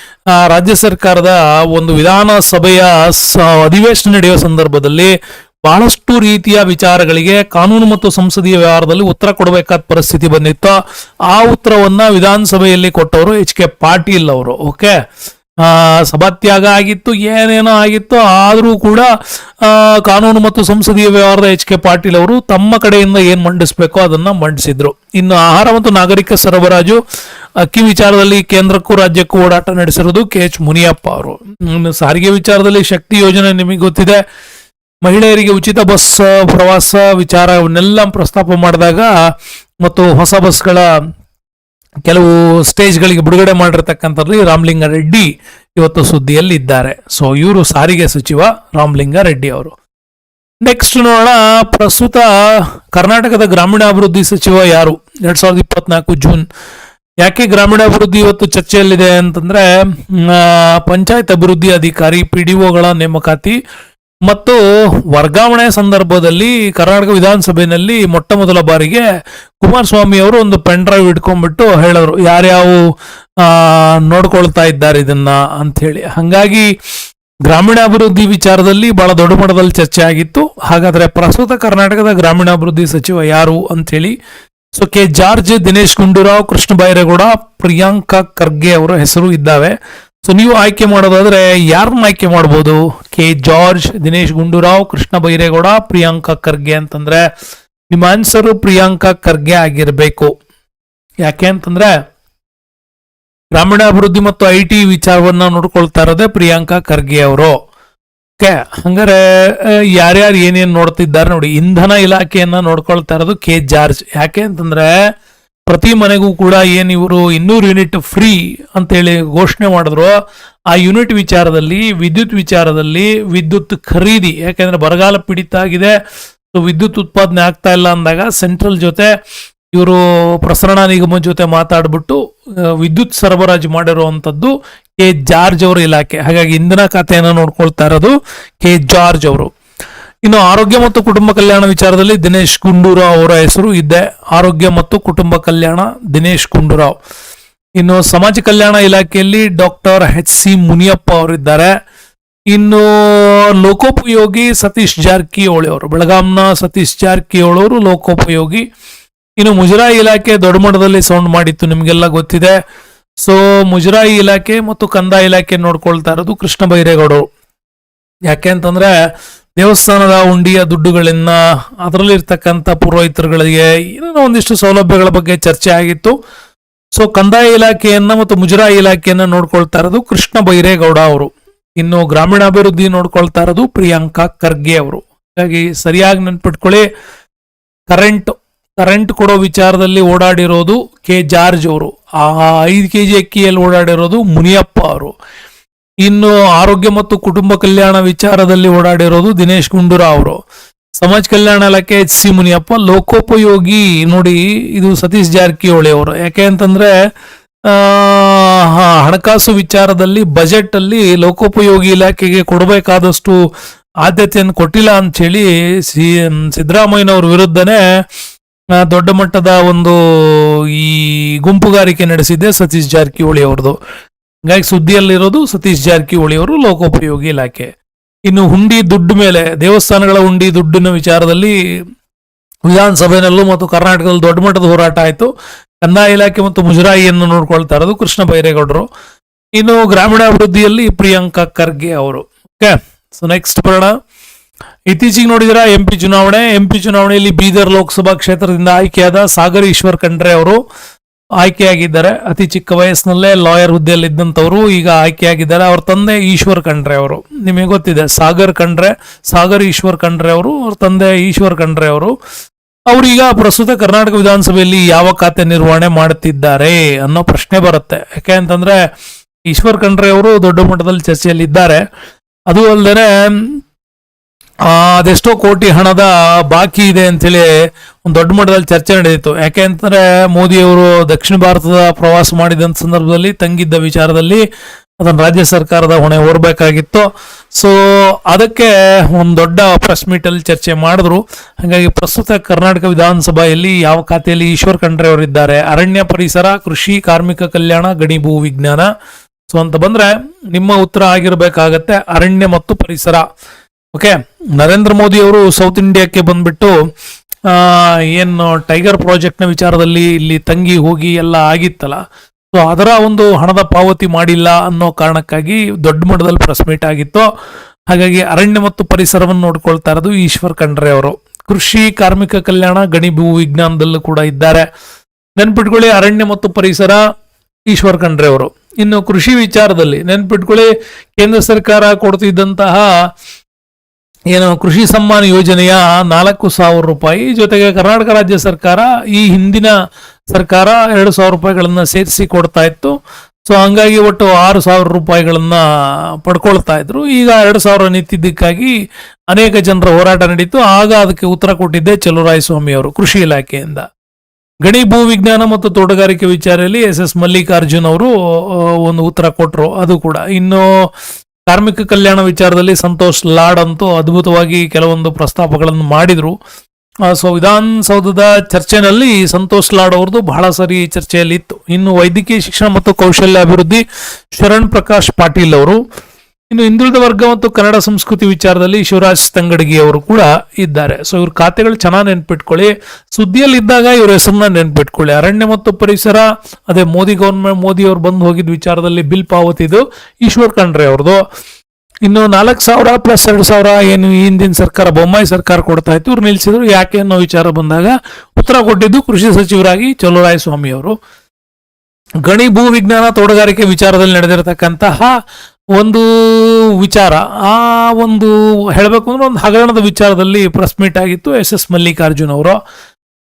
ರಾಜ್ಯ ಸರ್ಕಾರದ ಒಂದು ವಿಧಾನಸಭೆಯ ಅಧಿವೇಶನ ನಡೆಯುವ ಸಂದರ್ಭದಲ್ಲಿ ಬಹಳಷ್ಟು ರೀತಿಯ ವಿಚಾರಗಳಿಗೆ ಕಾನೂನು ಮತ್ತು ಸಂಸದೀಯ ವ್ಯವಹಾರದಲ್ಲಿ ಉತ್ತರ ಕೊಡಬೇಕಾದ ಪರಿಸ್ಥಿತಿ ಬಂದಿತ್ತು. ಆ ಉತ್ತರವನ್ನ ವಿಧಾನಸಭೆಯಲ್ಲಿ ಕೊಟ್ಟವರು ಎಚ್ ಕೆ ಪಾಟೀಲ್ ಅವರು, ಓಕೆ? ಸಭಾತ್ಯಾಗ ಆಗಿತ್ತು, ಏನೇನೋ ಆಗಿತ್ತು, ಆದರೂ ಕೂಡ ಕಾನೂನು ಮತ್ತು ಸಂಸದೀಯ ವ್ಯವಹಾರದ ಎಚ್ ಕೆ ಪಾಟೀಲ್ ಅವರು ತಮ್ಮ ಕಡೆಯಿಂದ ಏನು ಮಂಡಿಸಬೇಕೋ ಅದನ್ನ ಮಂಡಿಸಿದ್ರು. ಇನ್ನು ಆಹಾರ ಮತ್ತು ನಾಗರಿಕ ಸರಬರಾಜು, ಅಕ್ಕಿ ವಿಚಾರದಲ್ಲಿ ಕೇಂದ್ರಕ್ಕೂ ರಾಜ್ಯಕ್ಕೂ ಓಡಾಟ ನಡೆಸಿರೋದು ಕೆ ಎಚ್ ಮುನಿಯಪ್ಪ ಅವರು. ಇನ್ನು ಸಾರಿಗೆ ವಿಚಾರದಲ್ಲಿ ಶಕ್ತಿ ಯೋಜನೆ ನಿಮಗೆ ಗೊತ್ತಿದೆ. ಮಹಿಳೆಯರಿಗೆ ಉಚಿತ ಬಸ್, ಪ್ರವಾಸ ವಿಚಾರ ಇವನ್ನೆಲ್ಲ ಪ್ರಸ್ತಾಪ ಮಾಡಿದಾಗ, ಮತ್ತು ಹೊಸ ಬಸ್ಗಳ ಕೆಲವು ಸ್ಟೇಜ್ಗಳಿಗೆ ಬಿಡುಗಡೆ ಮಾಡಿರ್ತಕ್ಕಂಥದ್ದು ರಾಮಲಿಂಗ ರೆಡ್ಡಿ ಇವತ್ತು ಸುದ್ದಿಯಲ್ಲಿ ಇದ್ದಾರೆ ಸೊ ಇವರು ಸಾರಿಗೆ ಸಚಿವ ರಾಮಲಿಂಗ ರೆಡ್ಡಿ ಅವರು. ನೆಕ್ಸ್ಟ್ ನೋಡೋಣ, ಪ್ರಸ್ತುತ ಕರ್ನಾಟಕದ ಗ್ರಾಮೀಣಾಭಿವೃದ್ಧಿ ಸಚಿವ ಯಾರು? ಎರಡ್ ಸಾವಿರದ ಇಪ್ಪತ್ನಾಲ್ಕು ಜೂನ್. ಯಾಕೆ ಗ್ರಾಮೀಣಾಭಿವೃದ್ಧಿ ಇವತ್ತು ಚರ್ಚೆಯಲ್ಲಿದೆ ಅಂತಂದ್ರೆ ಪಂಚಾಯತ್ ಅಭಿವೃದ್ಧಿ ಅಧಿಕಾರಿ ಪಿ ಡಿ ನೇಮಕಾತಿ ಮತ್ತು ವರ್ಗಾವಣೆ ಸಂದರ್ಭದಲ್ಲಿ ಕರ್ನಾಟಕ ವಿಧಾನಸಭೆಯಲ್ಲಿ ಮೊಟ್ಟ ಮೊದಲ ಬಾರಿಗೆ ಕುಮಾರಸ್ವಾಮಿ ಅವರು ಒಂದು ಪೆನ್ ಡ್ರೈವ್ ಇಟ್ಕೊಂಡ್ಬಿಟ್ಟು ಹೇಳೋರು, ಯಾರ್ಯಾವ ನೋಡ್ಕೊಳ್ತಾ ಇದ್ದಾರೆ ಇದನ್ನ ಅಂತ ಹೇಳಿ. ಹಂಗಾಗಿ ಗ್ರಾಮೀಣಾಭಿವೃದ್ಧಿ ವಿಚಾರದಲ್ಲಿ ಬಹಳ ದೊಡ್ಡ ಮಟ್ಟದಲ್ಲಿ ಚರ್ಚೆ ಆಗಿತ್ತು. ಹಾಗಾದ್ರೆ ಪ್ರಸ್ತುತ ಕರ್ನಾಟಕದ ಗ್ರಾಮೀಣಾಭಿವೃದ್ಧಿ ಸಚಿವ ಯಾರು ಅಂತ ಹೇಳಿ. So K. George, Dinesh Gundu Rao, Krishna Byre Gowda, Priyanka Kharge ಅವರ ಹೆಸರು ಇದ್ದಾವೆ. ಸೊ ನೀವು ಆಯ್ಕೆ ಮಾಡೋದಾದ್ರೆ ಯಾರನ್ನ ಆಯ್ಕೆ ಮಾಡ್ಬೋದು? ಕೆ. ಜಾರ್ಜ್, ದಿನೇಶ್ ಗುಂಡೂರಾವ್, ಕೃಷ್ಣ ಬೈರೇಗೌಡ, ಪ್ರಿಯಾಂಕಾ ಖರ್ಗೆ ಅಂತಂದ್ರೆ ನಿಮ್ಮ ಆನ್ಸರು ಪ್ರಿಯಾಂಕಾ ಖರ್ಗೆ ಆಗಿರಬೇಕು. ಯಾಕೆ ಅಂತಂದ್ರೆ ಗ್ರಾಮೀಣಾಭಿವೃದ್ಧಿ ಮತ್ತು ಐ ಟಿ ವಿಚಾರವನ್ನ ನೋಡ್ಕೊಳ್ತಾ ಇರೋದೇ ಪ್ರಿಯಾಂಕಾ ಖರ್ಗೆ ಅವರು. ಓಕೆ, ಹಂಗಾರೆ ಯಾರ್ಯಾರು ಏನೇನು ನೋಡ್ತಿದ್ದಾರೆ ನೋಡಿ, ಇಂಧನ ಇಲಾಖೆಯನ್ನ ನೋಡ್ಕೊಳ್ತಾ ಇರೋದು ಕೆ. ಜಾರ್ಜ್. ಯಾಕೆ ಅಂತಂದ್ರೆ ಪ್ರತಿ ಮನೆಗೂ ಕೂಡ ಏನು ಇವರು ಇನ್ನೂರು ಯೂನಿಟ್ ಫ್ರೀ ಅಂತೇಳಿ ಘೋಷಣೆ ಮಾಡಿದ್ರು. ಆ ಯೂನಿಟ್ ವಿಚಾರದಲ್ಲಿ, ವಿದ್ಯುತ್ ವಿಚಾರದಲ್ಲಿ ವಿದ್ಯುತ್ ಖರೀದಿ, ಯಾಕೆಂದ್ರೆ ಬರಗಾಲ ಪೀಡಿತ ಆಗಿದೆ ವಿದ್ಯುತ್ ಉತ್ಪಾದನೆ ಆಗ್ತಾ ಇಲ್ಲ ಅಂದಾಗ ಸೆಂಟ್ರಲ್ ಜೊತೆ ಇವರು ಪ್ರಸರಣ ನಿಗಮ ಜೊತೆ ಮಾತಾಡ್ಬಿಟ್ಟು ವಿದ್ಯುತ್ ಸರಬರಾಜು ಮಾಡಿರುವಂಥದ್ದು ಕೆ ಜಾರ್ಜ್ ಅವರ ಇಲಾಖೆ. ಹಾಗಾಗಿ ಇಂಧನ ಖಾತೆಯನ್ನು ನೋಡ್ಕೊಳ್ತಾ ಇರೋದು ಕೆ ಜಾರ್ಜ್ ಅವರು. ಇನ್ನು ಆರೋಗ್ಯ ಮತ್ತು ಕುಟುಂಬ ಕಲ್ಯಾಣ ವಿಚಾರದಲ್ಲಿ ದಿನೇಶ್ ಗುಂಡೂರಾವ್ ಅವರ ಹೆಸರು ಇದೆ ಆರೋಗ್ಯ ಮತ್ತು ಕುಟುಂಬ ಕಲ್ಯಾಣ, ದಿನೇಶ್ ಗುಂಡೂರಾವ್. ಇನ್ನು ಸಮಾಜ ಕಲ್ಯಾಣ ಇಲಾಖೆಯಲ್ಲಿ ಡಾಕ್ಟರ್ ಎಚ್ ಸಿ ಮುನಿಯಪ್ಪ ಅವರಿದ್ದಾರೆ. ಇನ್ನು ಲೋಕೋಪಯೋಗಿ ಸತೀಶ್ ಜಾರಕಿಹೊಳಿ ಅವರು, ಬೆಳಗಾಂನ ಸತೀಶ್ ಜಾರಕಿಹೊಳಿ ಅವರು ಲೋಕೋಪಯೋಗಿ. ಇನ್ನು ಮುಜರಾಯಿ ಇಲಾಖೆ ದೊಡ್ಡಮಠದಲ್ಲಿ ಸೌಂಡ್ ಮಾಡಿತ್ತು, ನಿಮಗೆಲ್ಲ ಗೊತ್ತಿದೆ. ಸೊ ಮುಜರಾಯಿ ಇಲಾಖೆ ಮತ್ತು ಕಂದಾಯ ಇಲಾಖೆ ನೋಡ್ಕೊಳ್ತಾ ಇರೋದು ಕೃಷ್ಣ ಬೈರೇಗೌಡರು. ಯಾಕೆ ಅಂತಂದ್ರೆ ದೇವಸ್ಥಾನದ ಉಂಡಿಯ ದುಡ್ಡುಗಳನ್ನ ಅದರಲ್ಲಿ ಇರ್ತಕ್ಕಂಥ ಪುರೋಹಿತರುಗಳಿಗೆ ಏನೋ ಒಂದಿಷ್ಟು ಸೌಲಭ್ಯಗಳ ಬಗ್ಗೆ ಚರ್ಚೆ ಆಗಿತ್ತು. ಸೊ ಕಂದಾಯ ಇಲಾಖೆಯನ್ನ ಮತ್ತು ಮುಜರಾಯಿ ಇಲಾಖೆಯನ್ನ ನೋಡ್ಕೊಳ್ತಾ ಇರೋದು ಕೃಷ್ಣ ಬೈರೇಗೌಡ ಅವರು. ಇನ್ನು ಗ್ರಾಮೀಣಾಭಿವೃದ್ಧಿ ನೋಡ್ಕೊಳ್ತಾ ಇರೋದು ಪ್ರಿಯಾಂಕಾ ಖರ್ಗೆ ಅವರು. ಹಾಗಾಗಿ ಸರಿಯಾಗಿ ನೆನ್ಪಿಟ್ಕೊಳ್ಳಿ. ಕರೆಂಟ್ ಕರೆಂಟ್ ಕೊಡೋ ವಿಚಾರದಲ್ಲಿ ಓಡಾಡಿರೋದು ಕೆ ಜಾರ್ಜ್ ಅವರು. ಆ ಐದು ಕೆ ಜಿ ಅಕ್ಕಿಯಲ್ಲಿ ಓಡಾಡಿರೋದು ಮುನಿಯಪ್ಪ ಅವರು. ಇನ್ನು ಆರೋಗ್ಯ ಮತ್ತು ಕುಟುಂಬ ಕಲ್ಯಾಣ ವಿಚಾರದಲ್ಲಿ ಓಡಾಡಿರೋದು ದಿನೇಶ್ ಗುಂಡೂರಾವ್ ಅವರು. ಸಮಾಜ ಕಲ್ಯಾಣ ಇಲಾಖೆ ಎಚ್ ಸಿ ಮುನಿಯಪ್ಪ, ಲೋಕೋಪಯೋಗಿ ನೋಡಿ ಇದು ಸತೀಶ್ ಜಾರಕಿಹೊಳಿ ಅವರು. ಯಾಕೆ ಅಂತಂದ್ರೆ ಹಣಕಾಸು ವಿಚಾರದಲ್ಲಿ ಬಜೆಟ್ ಅಲ್ಲಿ ಲೋಕೋಪಯೋಗಿ ಇಲಾಖೆಗೆ ಕೊಡಬೇಕಾದಷ್ಟು ಆದ್ಯತೆಯನ್ನು ಕೊಟ್ಟಿಲ್ಲ ಅಂತ ಹೇಳಿ ಸಿ ಸಿದ್ದರಾಮಯ್ಯನವ್ರ ವಿರುದ್ಧನೇ ದೊಡ್ಡ ಮಟ್ಟದ ಒಂದು ಈ ಗುಂಪುಗಾರಿಕೆ ನಡೆಸಿದ್ದೆ ಸತೀಶ್ ಜಾರಕಿಹೊಳಿ ಅವ್ರದ್ದು. ಹಂಗಾಗಿ ಸುದ್ದಿಯಲ್ಲಿರೋದು ಸತೀಶ್ ಜಾರಕಿಹೊಳಿ ಅವರು ಲೋಕೋಪಯೋಗಿ ಇಲಾಖೆ. ಇನ್ನು ಹುಂಡಿ ದುಡ್ಡು ಮೇಲೆ, ದೇವಸ್ಥಾನಗಳ ಹುಂಡಿ ದುಡ್ಡಿನ ವಿಚಾರದಲ್ಲಿ ವಿಧಾನಸಭೆಯಲ್ಲೂ ಮತ್ತು ಕರ್ನಾಟಕದಲ್ಲಿ ದೊಡ್ಡ ಮಟ್ಟದ ಹೋರಾಟ ಆಯಿತು. ಕಂದಾಯ ಇಲಾಖೆ ಮತ್ತು ಮುಜರಾಯಿಯನ್ನು ನೋಡ್ಕೊಳ್ತಾ ಇರೋದು ಕೃಷ್ಣ ಬೈರೇಗೌಡರು. ಇನ್ನು ಗ್ರಾಮೀಣಾಭಿವೃದ್ಧಿಯಲ್ಲಿ ಪ್ರಿಯಾಂಕಾ ಖರ್ಗೆ ಅವರು. ಓಕೆ ಸೊ ನೆಕ್ಸ್ಟ್ ಬರೋಣ. ಇತ್ತೀಚೆಗೆ ನೋಡಿದಿರ ಎಂ ಪಿ ಚುನಾವಣೆ. ಎಂ ಪಿ ಚುನಾವಣೆಯಲ್ಲಿ ಬೀದರ್ ಲೋಕಸಭಾ ಕ್ಷೇತ್ರದಿಂದ ಆಯ್ಕೆಯಾದ ಸಾಗರ್ ಈಶ್ವರ್ ಖಂಡ್ರೆ ಅವರು. ಆಯ್ಕೆಯಾಗಿದ್ದಾರೆ. ಅತಿ ಚಿಕ್ಕ ವಯಸ್ಸಿನಲ್ಲೇ ಲಾಯರ್ ಹುದ್ದೆಯಲ್ಲಿ ಇದ್ದಂಥವರು ಈಗ ಆಯ್ಕೆಯಾಗಿದ್ದಾರೆ. ಅವ್ರ ತಂದೆ ಈಶ್ವರ್ ಖಂಡ್ರೆ ಅವರು. ನಿಮಗೆ ಗೊತ್ತಿದೆ, ಸಾಗರ್ ಖಂಡ್ರೆ, ಸಾಗರ್ ಈಶ್ವರ್ ಖಂಡ್ರೆ ಅವರು, ಅವ್ರ ತಂದೆ ಈಶ್ವರ್ ಖಂಡ್ರೆ ಅವರು. ಅವ್ರೀಗ ಪ್ರಸ್ತುತ ಕರ್ನಾಟಕ ವಿಧಾನಸಭೆಯಲ್ಲಿ ಯಾವ ಖಾತೆ ನಿರ್ವಹಣೆ ಮಾಡುತ್ತಿದ್ದಾರೆ ಅನ್ನೋ ಪ್ರಶ್ನೆ ಬರುತ್ತೆ. ಯಾಕೆ ಅಂತಂದ್ರೆ, ಈಶ್ವರ್ ಖಂಡ್ರೆ ಅವರು ದೊಡ್ಡ ಮಟ್ಟದಲ್ಲಿ ಚರ್ಚೆಯಲ್ಲಿ ಇದ್ದಾರೆ ಅದು ಅಲ್ಲದೆ ಅದೆಷ್ಟೋ ಕೋಟಿ ಹಣದ ಬಾಕಿ ಇದೆ ಅಂತೇಳಿ ಒಂದು ದೊಡ್ಡ ಮಟ್ಟದಲ್ಲಿ ಚರ್ಚೆ ನಡೆದಿತ್ತು. ಯಾಕೆ ಅಂತಂದ್ರೆ ಮೋದಿ ಅವರು ದಕ್ಷಿಣ ಭಾರತದ ಪ್ರವಾಸ ಮಾಡಿದಂಥ ಸಂದರ್ಭದಲ್ಲಿ ತಂಗಿದ್ದ ವಿಚಾರದಲ್ಲಿ ಅದನ್ನು ರಾಜ್ಯ ಸರ್ಕಾರದ ಹೊಣೆ ಹೊರಬೇಕಾಗಿತ್ತು. ಸೊ ಅದಕ್ಕೆ ಒಂದು ದೊಡ್ಡ ಪ್ರೆಸ್ ಮೀಟಲ್ಲಿ ಚರ್ಚೆ ಮಾಡಿದ್ರು. ಹಾಗಾಗಿ ಪ್ರಸ್ತುತ ಕರ್ನಾಟಕ ವಿಧಾನಸಭೆಯಲ್ಲಿ ಯಾವ ಖಾತೆಯಲ್ಲಿ ಈಶ್ವರ್ ಖಂಡ್ರೆ ಅವರಿದ್ದಾರೆ, ಅರಣ್ಯ ಪರಿಸರ, ಕೃಷಿ, ಕಾರ್ಮಿಕ ಕಲ್ಯಾಣ, ಗಣಿ, ಭೂ ವಿಜ್ಞಾನ. ಸೊ ಅಂತ ಬಂದ್ರೆ ನಿಮ್ಮ ಉತ್ತರ ಆಗಿರಬೇಕಾಗತ್ತೆ, ಅರಣ್ಯ ಮತ್ತು ಪರಿಸರ. ಓಕೆ ನರೇಂದ್ರ ಮೋದಿ ಅವರು ಸೌತ್ ಇಂಡಿಯಾಕ್ಕೆ ಬಂದ್ಬಿಟ್ಟು ಏನು ಟೈಗರ್ ಪ್ರಾಜೆಕ್ಟ್ನ ವಿಚಾರದಲ್ಲಿ ಇಲ್ಲಿ ತಂಗಿ ಹೋಗಿ ಎಲ್ಲ ಆಗಿತ್ತಲ್ಲ. ಸೊ ಅದರ ಒಂದು ಹಣದ ಪಾವತಿ ಮಾಡಿಲ್ಲ ಅನ್ನೋ ಕಾರಣಕ್ಕಾಗಿ ದೊಡ್ಡ ಮಟ್ಟದಲ್ಲಿ ಪ್ರೆಸ್ ಮೀಟ್ ಆಗಿತ್ತು. ಹಾಗಾಗಿ ಅರಣ್ಯ ಮತ್ತು ಪರಿಸರವನ್ನು ನೋಡ್ಕೊಳ್ತಾ ಇರೋದು ಈಶ್ವರ್ ಖಂಡ್ರೆ ಅವರು. ಕೃಷಿ, ಕಾರ್ಮಿಕ ಕಲ್ಯಾಣ, ಗಣಿ, ಭೂ ವಿಜ್ಞಾನದಲ್ಲೂ ಕೂಡ ಇದ್ದಾರೆ. ನೆನ್ಪಿಟ್ಕೊಳ್ಳಿ ಅರಣ್ಯ ಮತ್ತು ಪರಿಸರ ಈಶ್ವರ್ ಖಂಡ್ರೆ ಅವರು. ಇನ್ನು ಕೃಷಿ ವಿಚಾರದಲ್ಲಿ ನೆನ್ಪಿಟ್ಕೊಳ್ಳಿ ಕೇಂದ್ರ ಸರ್ಕಾರ ಕೊಡ್ತಿದ್ದಂತಹ ಏನು ಕೃಷಿ ಸಮ್ಮಾನ ಯೋಜನೆಯ ನಾಲ್ಕು ಸಾವಿರ ರೂಪಾಯಿ. ಜೊತೆಗೆ ಕರ್ನಾಟಕ ರಾಜ್ಯ ಸರ್ಕಾರ ಈ ಹಿಂದಿನ ಸರ್ಕಾರ ಎರಡು ಸಾವಿರ ರೂಪಾಯಿಗಳನ್ನು ಸೇರಿಸಿ ಕೊಡ್ತಾ ಇತ್ತು. ಸೊ ಹಂಗಾಗಿ ಒಟ್ಟು ಆರು ಸಾವಿರ ರೂಪಾಯಿಗಳನ್ನು ಪಡ್ಕೊಳ್ತಾ ಇದ್ರು. ಈಗ ಎರಡು ಸಾವಿರ ನಿಂತಿದ್ದಕ್ಕಾಗಿ ಅನೇಕ ಜನರ ಹೋರಾಟ ನಡೀತು. ಆಗ ಅದಕ್ಕೆ ಉತ್ತರ ಕೊಟ್ಟಿದ್ದೆ ಸ್ವಾಮಿ ಅವರು, ಕೃಷಿ ಇಲಾಖೆಯಿಂದ. ಗಣಿ ಭೂ ವಿಜ್ಞಾನ ಮತ್ತು ತೋಟಗಾರಿಕೆ ವಿಚಾರದಲ್ಲಿ ಎಸ್ ಎಸ್ ಮಲ್ಲಿಕಾರ್ಜುನ್ ಅವರು ಒಂದು ಉತ್ತರ ಕೊಟ್ಟರು ಅದು ಕೂಡ. ಇನ್ನು ಕಾರ್ಮಿಕ ಕಲ್ಯಾಣ ವಿಚಾರದಲ್ಲಿ ಸಂತೋಷ್ ಲಾಡ್ ಅಂತೂ ಅದ್ಭುತವಾಗಿ ಕೆಲವೊಂದು ಪ್ರಸ್ತಾಪಗಳನ್ನು ಮಾಡಿದ್ರು. ಸೊ ವಿಧಾನಸೌಧದ ಚರ್ಚೆನಲ್ಲಿ ಸಂತೋಷ್ ಲಾಡ್ ಅವ್ರದ್ದು ಬಹಳ ಸರಿ ಚರ್ಚೆಯಲ್ಲಿ ಇತ್ತು ಇನ್ನು ವೈದ್ಯಕೀಯ ಶಿಕ್ಷಣ ಮತ್ತು ಕೌಶಲ್ಯ ಅಭಿವೃದ್ಧಿ ಶರಣ್ ಪ್ರಕಾಶ್ ಪಾಟೀಲ್ ಅವರು ಇನ್ನು ಹಿಂದುಳಿದ ವರ್ಗ ಮತ್ತು ಕನ್ನಡ ಸಂಸ್ಕೃತಿ ವಿಚಾರದಲ್ಲಿ ಶಿವರಾಜ್ ತಂಗಡಗಿ ಅವರು ಕೂಡ ಇದ್ದಾರೆ. ಸೊ ಇವ್ರ ಖಾತೆಗಳು ಚೆನ್ನಾಗಿ ನೆನ್ಪಿಟ್ಕೊಳ್ಳಿ. ಸುದ್ದಿಯಲ್ಲಿ ಇದ್ದಾಗ ಇವ್ರ ಹೆಸರನ್ನ ನೆನ್ಪಿಟ್ಕೊಳ್ಳಿ. ಅರಣ್ಯ ಮತ್ತು ಪರಿಸರ, ಅದೇ ಮೋದಿ ಗೌರ್ಮೆಂಟ್ ಮೋದಿ ಅವರು ಬಂದು ಹೋಗಿದ್ದ ವಿಚಾರದಲ್ಲಿ ಬಿಲ್ ಪಾವತಿದು ಈಶ್ವರ್ ಖಂಡ್ರೆ ಅವ್ರದ್ದು ಇನ್ನು ನಾಲ್ಕು ಸಾವಿರ ಪ್ಲಸ್ ಎರಡು ಸಾವಿರ ಏನು ಹಿಂದಿನ ಸರ್ಕಾರ, ಬೊಮ್ಮಾಯಿ ಸರ್ಕಾರ ಕೊಡ್ತಾ ಇತ್ತು. ಇವ್ರು ನಿಲ್ಸಿದ್ರು. ಯಾಕೆ ಅನ್ನೋ ವಿಚಾರ ಬಂದಾಗ ಉತ್ತರ ಕೊಟ್ಟಿದ್ದು ಕೃಷಿ ಸಚಿವರಾಗಿ ಚಲೋರಾಯ ಸ್ವಾಮಿ ಅವರು. ಗಣಿ ಭೂ ವಿಜ್ಞಾನ ತೋಟಗಾರಿಕೆ ವಿಚಾರದಲ್ಲಿ ನಡೆದಿರತಕ್ಕಂತಹ ಒಂದು ವಿಚಾರ, ಆ ಒಂದು ಹೇಳಬೇಕು ಅಂದ್ರೆ ಒಂದು ಹಗರಣದ ವಿಚಾರದಲ್ಲಿ ಪ್ರೆಸ್ ಮೀಟ್ ಆಗಿತ್ತು ಎಸ್ ಎಸ್ ಮಲ್ಲಿಕಾರ್ಜುನ್ ಅವರು.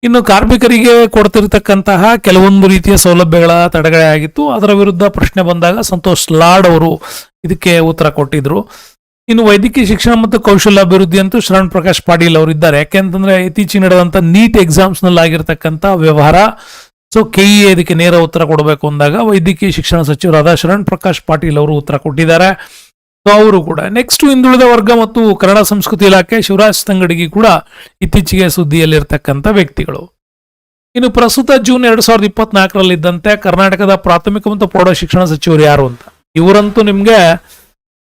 ಇನ್ನು ಕಾರ್ಮಿಕರಿಗೆ ಕೊಡ್ತಿರ್ತಕ್ಕಂತಹ ಕೆಲವೊಂದು ರೀತಿಯ ಸೌಲಭ್ಯಗಳ ತಡೆಗಡೆ ಆಗಿತ್ತು. ಅದರ ವಿರುದ್ಧ ಪ್ರಶ್ನೆ ಬಂದಾಗ ಸಂತೋಷ್ ಲಾಡ್ ಅವರು ಇದಕ್ಕೆ ಉತ್ತರ ಕೊಟ್ಟಿದ್ರು. ಇನ್ನು ವೈದ್ಯಕೀಯ ಶಿಕ್ಷಣ ಮತ್ತು ಕೌಶಲ್ಯ ಅಭಿವೃದ್ಧಿ ಅಂತೂ ಶರಣ್ ಪ್ರಕಾಶ್ ಪಾಟೀಲ್ ಅವರು ಇದ್ದಾರೆ. ಯಾಕೆಂತಂದ್ರೆ ಇತ್ತೀಚೆಗೆ ನಡೆದಂತ ನೀಟ್ ಎಕ್ಸಾಮ್ಸ್ನಲ್ಲಿ ಆಗಿರ್ತಕ್ಕಂಥ ವ್ಯವಹಾರ ಸೊ ಕೆಇ ಇದಕ್ಕೆ ನೇರ ಉತ್ತರ ಕೊಡಬೇಕು ಅಂದಾಗ ವೈದ್ಯಕೀಯ ಶಿಕ್ಷಣ ಸಚಿವರಾದ ಶರಣ್ ಪ್ರಕಾಶ್ ಪಾಟೀಲ್ ಅವರು ಉತ್ತರ ಕೊಟ್ಟಿದ್ದಾರೆ. ಸೊ ಅವರು ಕೂಡ ನೆಕ್ಸ್ಟ್ ಹಿಂದುಳಿದ ವರ್ಗ ಮತ್ತು ಕನ್ನಡ ಸಂಸ್ಕೃತಿ ಇಲಾಖೆ ಶಿವರಾಜ್ ತಂಗಡಿಗೆ ಕೂಡ ಇತ್ತೀಚೆಗೆ ಸುದ್ದಿಯಲ್ಲಿರ್ತಕ್ಕಂಥ ವ್ಯಕ್ತಿಗಳು. ಇನ್ನು ಪ್ರಸ್ತುತ ಜೂನ್ ಎರಡ್ ಸಾವಿರದ ಇಪ್ಪತ್ನಾಲ್ಕರಲ್ಲಿದ್ದಂತೆ ಕರ್ನಾಟಕದ ಪ್ರಾಥಮಿಕ ಮತ್ತು ಪ್ರೌಢ ಶಿಕ್ಷಣ ಸಚಿವರು ಯಾರು ಅಂತ. ಇವರಂತೂ ನಿಮಗೆ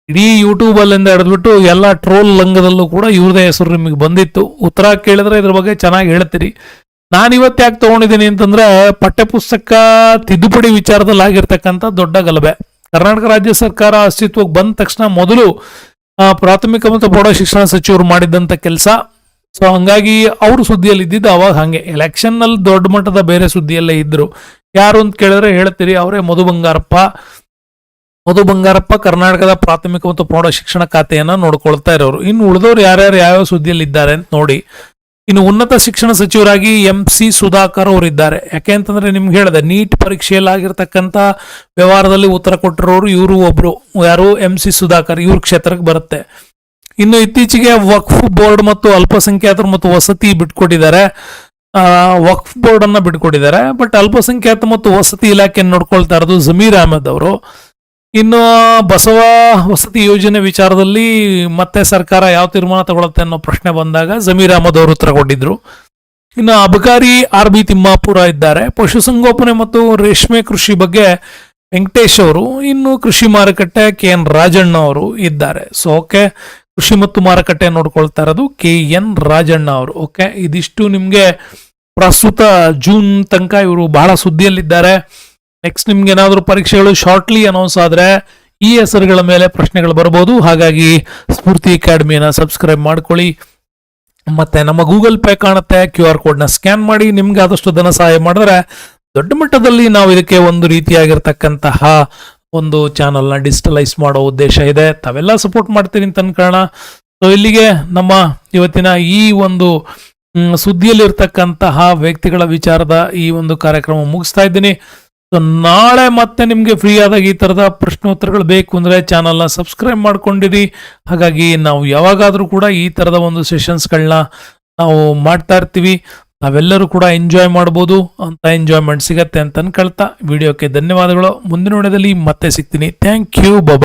ಇಡೀ ಯೂಟ್ಯೂಬ್ ಅಲ್ಲಿಂದ ಹಿಡಿದ್ಬಿಟ್ಟು ಎಲ್ಲ ಟ್ರೋಲ್ ಲಂಗದಲ್ಲೂ ಕೂಡ ಇವ್ರದೇ ಹೆಸರು ನಿಮಗೆ ಬಂದಿತ್ತು. ಉತ್ತರ ಕೇಳಿದ್ರೆ ಇದ್ರ ಬಗ್ಗೆ ಚೆನ್ನಾಗಿ ಹೇಳ್ತೀರಿ. ನಾನು ಇವತ್ತು ಯಾಕೆ ತಗೊಂಡಿದ್ದೀನಿ ಅಂತಂದ್ರೆ ಪಠ್ಯಪುಸ್ತಕ ತಿದ್ದುಪಡಿ ವಿಚಾರದಲ್ಲಿ ಆಗಿರ್ತಕ್ಕಂಥ ದೊಡ್ಡ ಗಲಭೆ. ಕರ್ನಾಟಕ ರಾಜ್ಯ ಸರ್ಕಾರ ಅಸ್ತಿತ್ವಕ್ಕೆ ಬಂದ ತಕ್ಷಣ ಮೊದಲು ಪ್ರಾಥಮಿಕ ಮತ್ತು ಪ್ರೌಢ ಶಿಕ್ಷಣ ಸಚಿವರು ಮಾಡಿದ್ದಂಥ ಕೆಲಸ. ಸೊ ಹಂಗಾಗಿ ಅವರು ಸುದ್ದಿಯಲ್ಲಿ ಇದ್ದಿದ್ದು ಅವಾಗ ಹಂಗೆ. ಎಲೆಕ್ಷನ್ನಲ್ಲಿ ದೊಡ್ಡ ಮಟ್ಟದ ಬೇರೆ ಸುದ್ದಿಯಲ್ಲೇ ಇದ್ದರು ಯಾರು ಅಂತ ಕೇಳಿದ್ರೆ ಹೇಳ್ತೀರಿ, ಅವರೇ ಮಧು ಬಂಗಾರಪ್ಪ. ಮಧು ಬಂಗಾರಪ್ಪ ಕರ್ನಾಟಕದ ಪ್ರಾಥಮಿಕ ಮತ್ತು ಪ್ರೌಢ ಶಿಕ್ಷಣ ಖಾತೆಯನ್ನು ನೋಡ್ಕೊಳ್ತಾ ಇರೋರು. ಇನ್ನು ಉಳಿದವರು ಯಾರ್ಯಾರು ಯಾವ್ಯಾವ ಸುದ್ದಿಯಲ್ಲಿ ಇದ್ದಾರೆ ಅಂತ ನೋಡಿ. ಇನ್ನು ಉನ್ನತ ಶಿಕ್ಷಣ ಸಚಿವರಾಗಿ ಎಂ ಸಿ ಸುಧಾಕರ್ ಅವರಿದ್ದಾರೆ. ಯಾಕೆ ಅಂತಂದ್ರೆ ನಿಮ್ಗೆ ಹೇಳಿದೆ, ನೀಟ್ ಪರೀಕ್ಷೆಯಲ್ಲಿ ಆಗಿರ್ತಕ್ಕಂಥ ವ್ಯವಹಾರದಲ್ಲಿ ಉತ್ತರ ಕೊಟ್ಟಿರೋರು ಇವರು ಒಬ್ರು. ಯಾರು? M C Sudhakar. ಇವ್ರ ಕ್ಷೇತ್ರಕ್ಕೆ ಬರುತ್ತೆ. ಇನ್ನು ಇತ್ತೀಚೆಗೆ ವಕ್ಫ್ ಬೋರ್ಡ್ ಮತ್ತು ಅಲ್ಪಸಂಖ್ಯಾತರು ಮತ್ತು ವಸತಿ ಬಿಟ್ಕೊಟ್ಟಿದ್ದಾರೆ. ವಕ್ಫ್ ಬೋರ್ಡ್ ಅನ್ನ ಬಿಟ್ಕೊಟ್ಟಿದ್ದಾರೆ. ಬಟ್ ಅಲ್ಪಸಂಖ್ಯಾತ ಮತ್ತು ವಸತಿ ಇಲಾಖೆಯನ್ನು ನೋಡ್ಕೊಳ್ತಾ ಇರೋದು ಜಮೀರ್ ಅಹಮದ್ ಅವರು. ಇನ್ನು ಬಸವ ವಸತಿ ಯೋಜನೆ ವಿಚಾರದಲ್ಲಿ ಮತ್ತೆ ಸರ್ಕಾರ ಯಾವ ತೀರ್ಮಾನ ತಗೊಳತ್ತೆ ಅನ್ನೋ ಪ್ರಶ್ನೆ ಬಂದಾಗ ಜಮೀರ್ ಅಹಮದ್ ಅವರು ಉತ್ತರ ಕೊಟ್ಟಿದ್ರು. ಇನ್ನು ಅಬಕಾರಿ ಆರ್ ಬಿ ತಿಮ್ಮಾಪುರ ಇದ್ದಾರೆ. ಪಶುಸಂಗೋಪನೆ ಮತ್ತು ರೇಷ್ಮೆ ಕೃಷಿ ಬಗ್ಗೆ ವೆಂಕಟೇಶ್ ಅವರು, ಇನ್ನು ಕೃಷಿ ಮಾರುಕಟ್ಟೆ ಕೆ ಎನ್ ರಾಜಣ್ಣ ಅವರು ಇದ್ದಾರೆ. ಸೊ ಓಕೆ ಕೃಷಿ ಮತ್ತು ಮಾರುಕಟ್ಟೆ ನೋಡ್ಕೊಳ್ತಾ ಇರೋದು ಕೆ ಎನ್ ರಾಜಣ್ಣ ಅವರು. ಓಕೆ ಇದಿಷ್ಟು ನಿಮಗೆ ಪ್ರಸ್ತುತ ಜೂನ್ ತನಕ ಇವರು ಬಹಳ ಸುದ್ದಿಯಲ್ಲಿದ್ದಾರೆ. ನೆಕ್ಸ್ಟ್ ನಿಮ್ಗೆ ಏನಾದರೂ ಪರೀಕ್ಷೆಗಳು ಶಾರ್ಟ್ಲಿ ಅನೌನ್ಸ್ ಆದರೆ ಈ ಹೆಸರುಗಳ ಮೇಲೆ ಪ್ರಶ್ನೆಗಳು ಬರಬಹುದು ಹಾಗಾಗಿ ಸ್ಫೂರ್ತಿ ಅಕಾಡೆಮಿಯನ್ನು ಸಬ್ಸ್ಕ್ರೈಬ್ ಮಾಡ್ಕೊಳ್ಳಿ. ಮತ್ತೆ ನಮ್ಮ ಗೂಗಲ್ ಪೇ ಕಾಣುತ್ತೆ. ಕ್ಯೂ ಆರ್ ಕೋಡ್ನ ಸ್ಕ್ಯಾನ್ ಮಾಡಿ. ನಿಮ್ಗೆ ಆದಷ್ಟು ಧನ ಸಹಾಯ ಮಾಡಿದ್ರೆ ದೊಡ್ಡ ಮಟ್ಟದಲ್ಲಿ ನಾವು ಇದಕ್ಕೆ ಒಂದು ರೀತಿಯಾಗಿರ್ತಕ್ಕಂತಹ ಒಂದು ಚಾನಲ್ನ ಡಿಜಿಟಲೈಸ್ ಮಾಡೋ ಉದ್ದೇಶ ಇದೆ. ತಾವೆಲ್ಲ ಸಪೋರ್ಟ್ ಮಾಡ್ತೀನಿ ಅಂತ ಅನ್ಕೋಣ ಸೊ ಇಲ್ಲಿಗೆ ನಮ್ಮ ಇವತ್ತಿನ ಈ ಒಂದು ಸುದ್ದಿಯಲ್ಲಿರ್ತಕ್ಕಂತಹ ವ್ಯಕ್ತಿಗಳ ವಿಚಾರದ ಈ ಒಂದು ಕಾರ್ಯಕ್ರಮ ಮುಗಿಸ್ತಾ ಇದ್ದೀನಿ. ನಾಳೆ ಮತ್ತೆ ನಿಮಗೆ ಫ್ರೀ ಆದಾಗ ಈ ಥರದ ಪ್ರಶ್ನೋತ್ತರಗಳು ಬೇಕು ಅಂದರೆ ಚಾನಲ್ನ ಸಬ್ಸ್ಕ್ರೈಬ್ ಮಾಡ್ಕೊಂಡಿರಿ. ಹಾಗಾಗಿ ನಾವು ಯಾವಾಗಾದರೂ ಕೂಡ ಈ ಥರದ ಒಂದು ಸೆಷನ್ಸ್ಗಳನ್ನ ನಾವು ಮಾಡ್ತಾ ಇರ್ತೀವಿ. ನಾವೆಲ್ಲರೂ ಕೂಡ ಎಂಜಾಯ್ ಮಾಡ್ಬೋದು. ಅಂತ ಎಂಜಾಯ್ಮೆಂಟ್ ಸಿಗತ್ತೆ ಅಂತ ಅನ್ಕೊಳ್ತಾ. ವಿಡಿಯೋಕ್ಕೆ ಧನ್ಯವಾದಗಳು. ಮುಂದಿನ ವಿಡಿಯೋದಲ್ಲಿ ಮತ್ತೆ ಸಿಗ್ತೀನಿ. Thank you Baba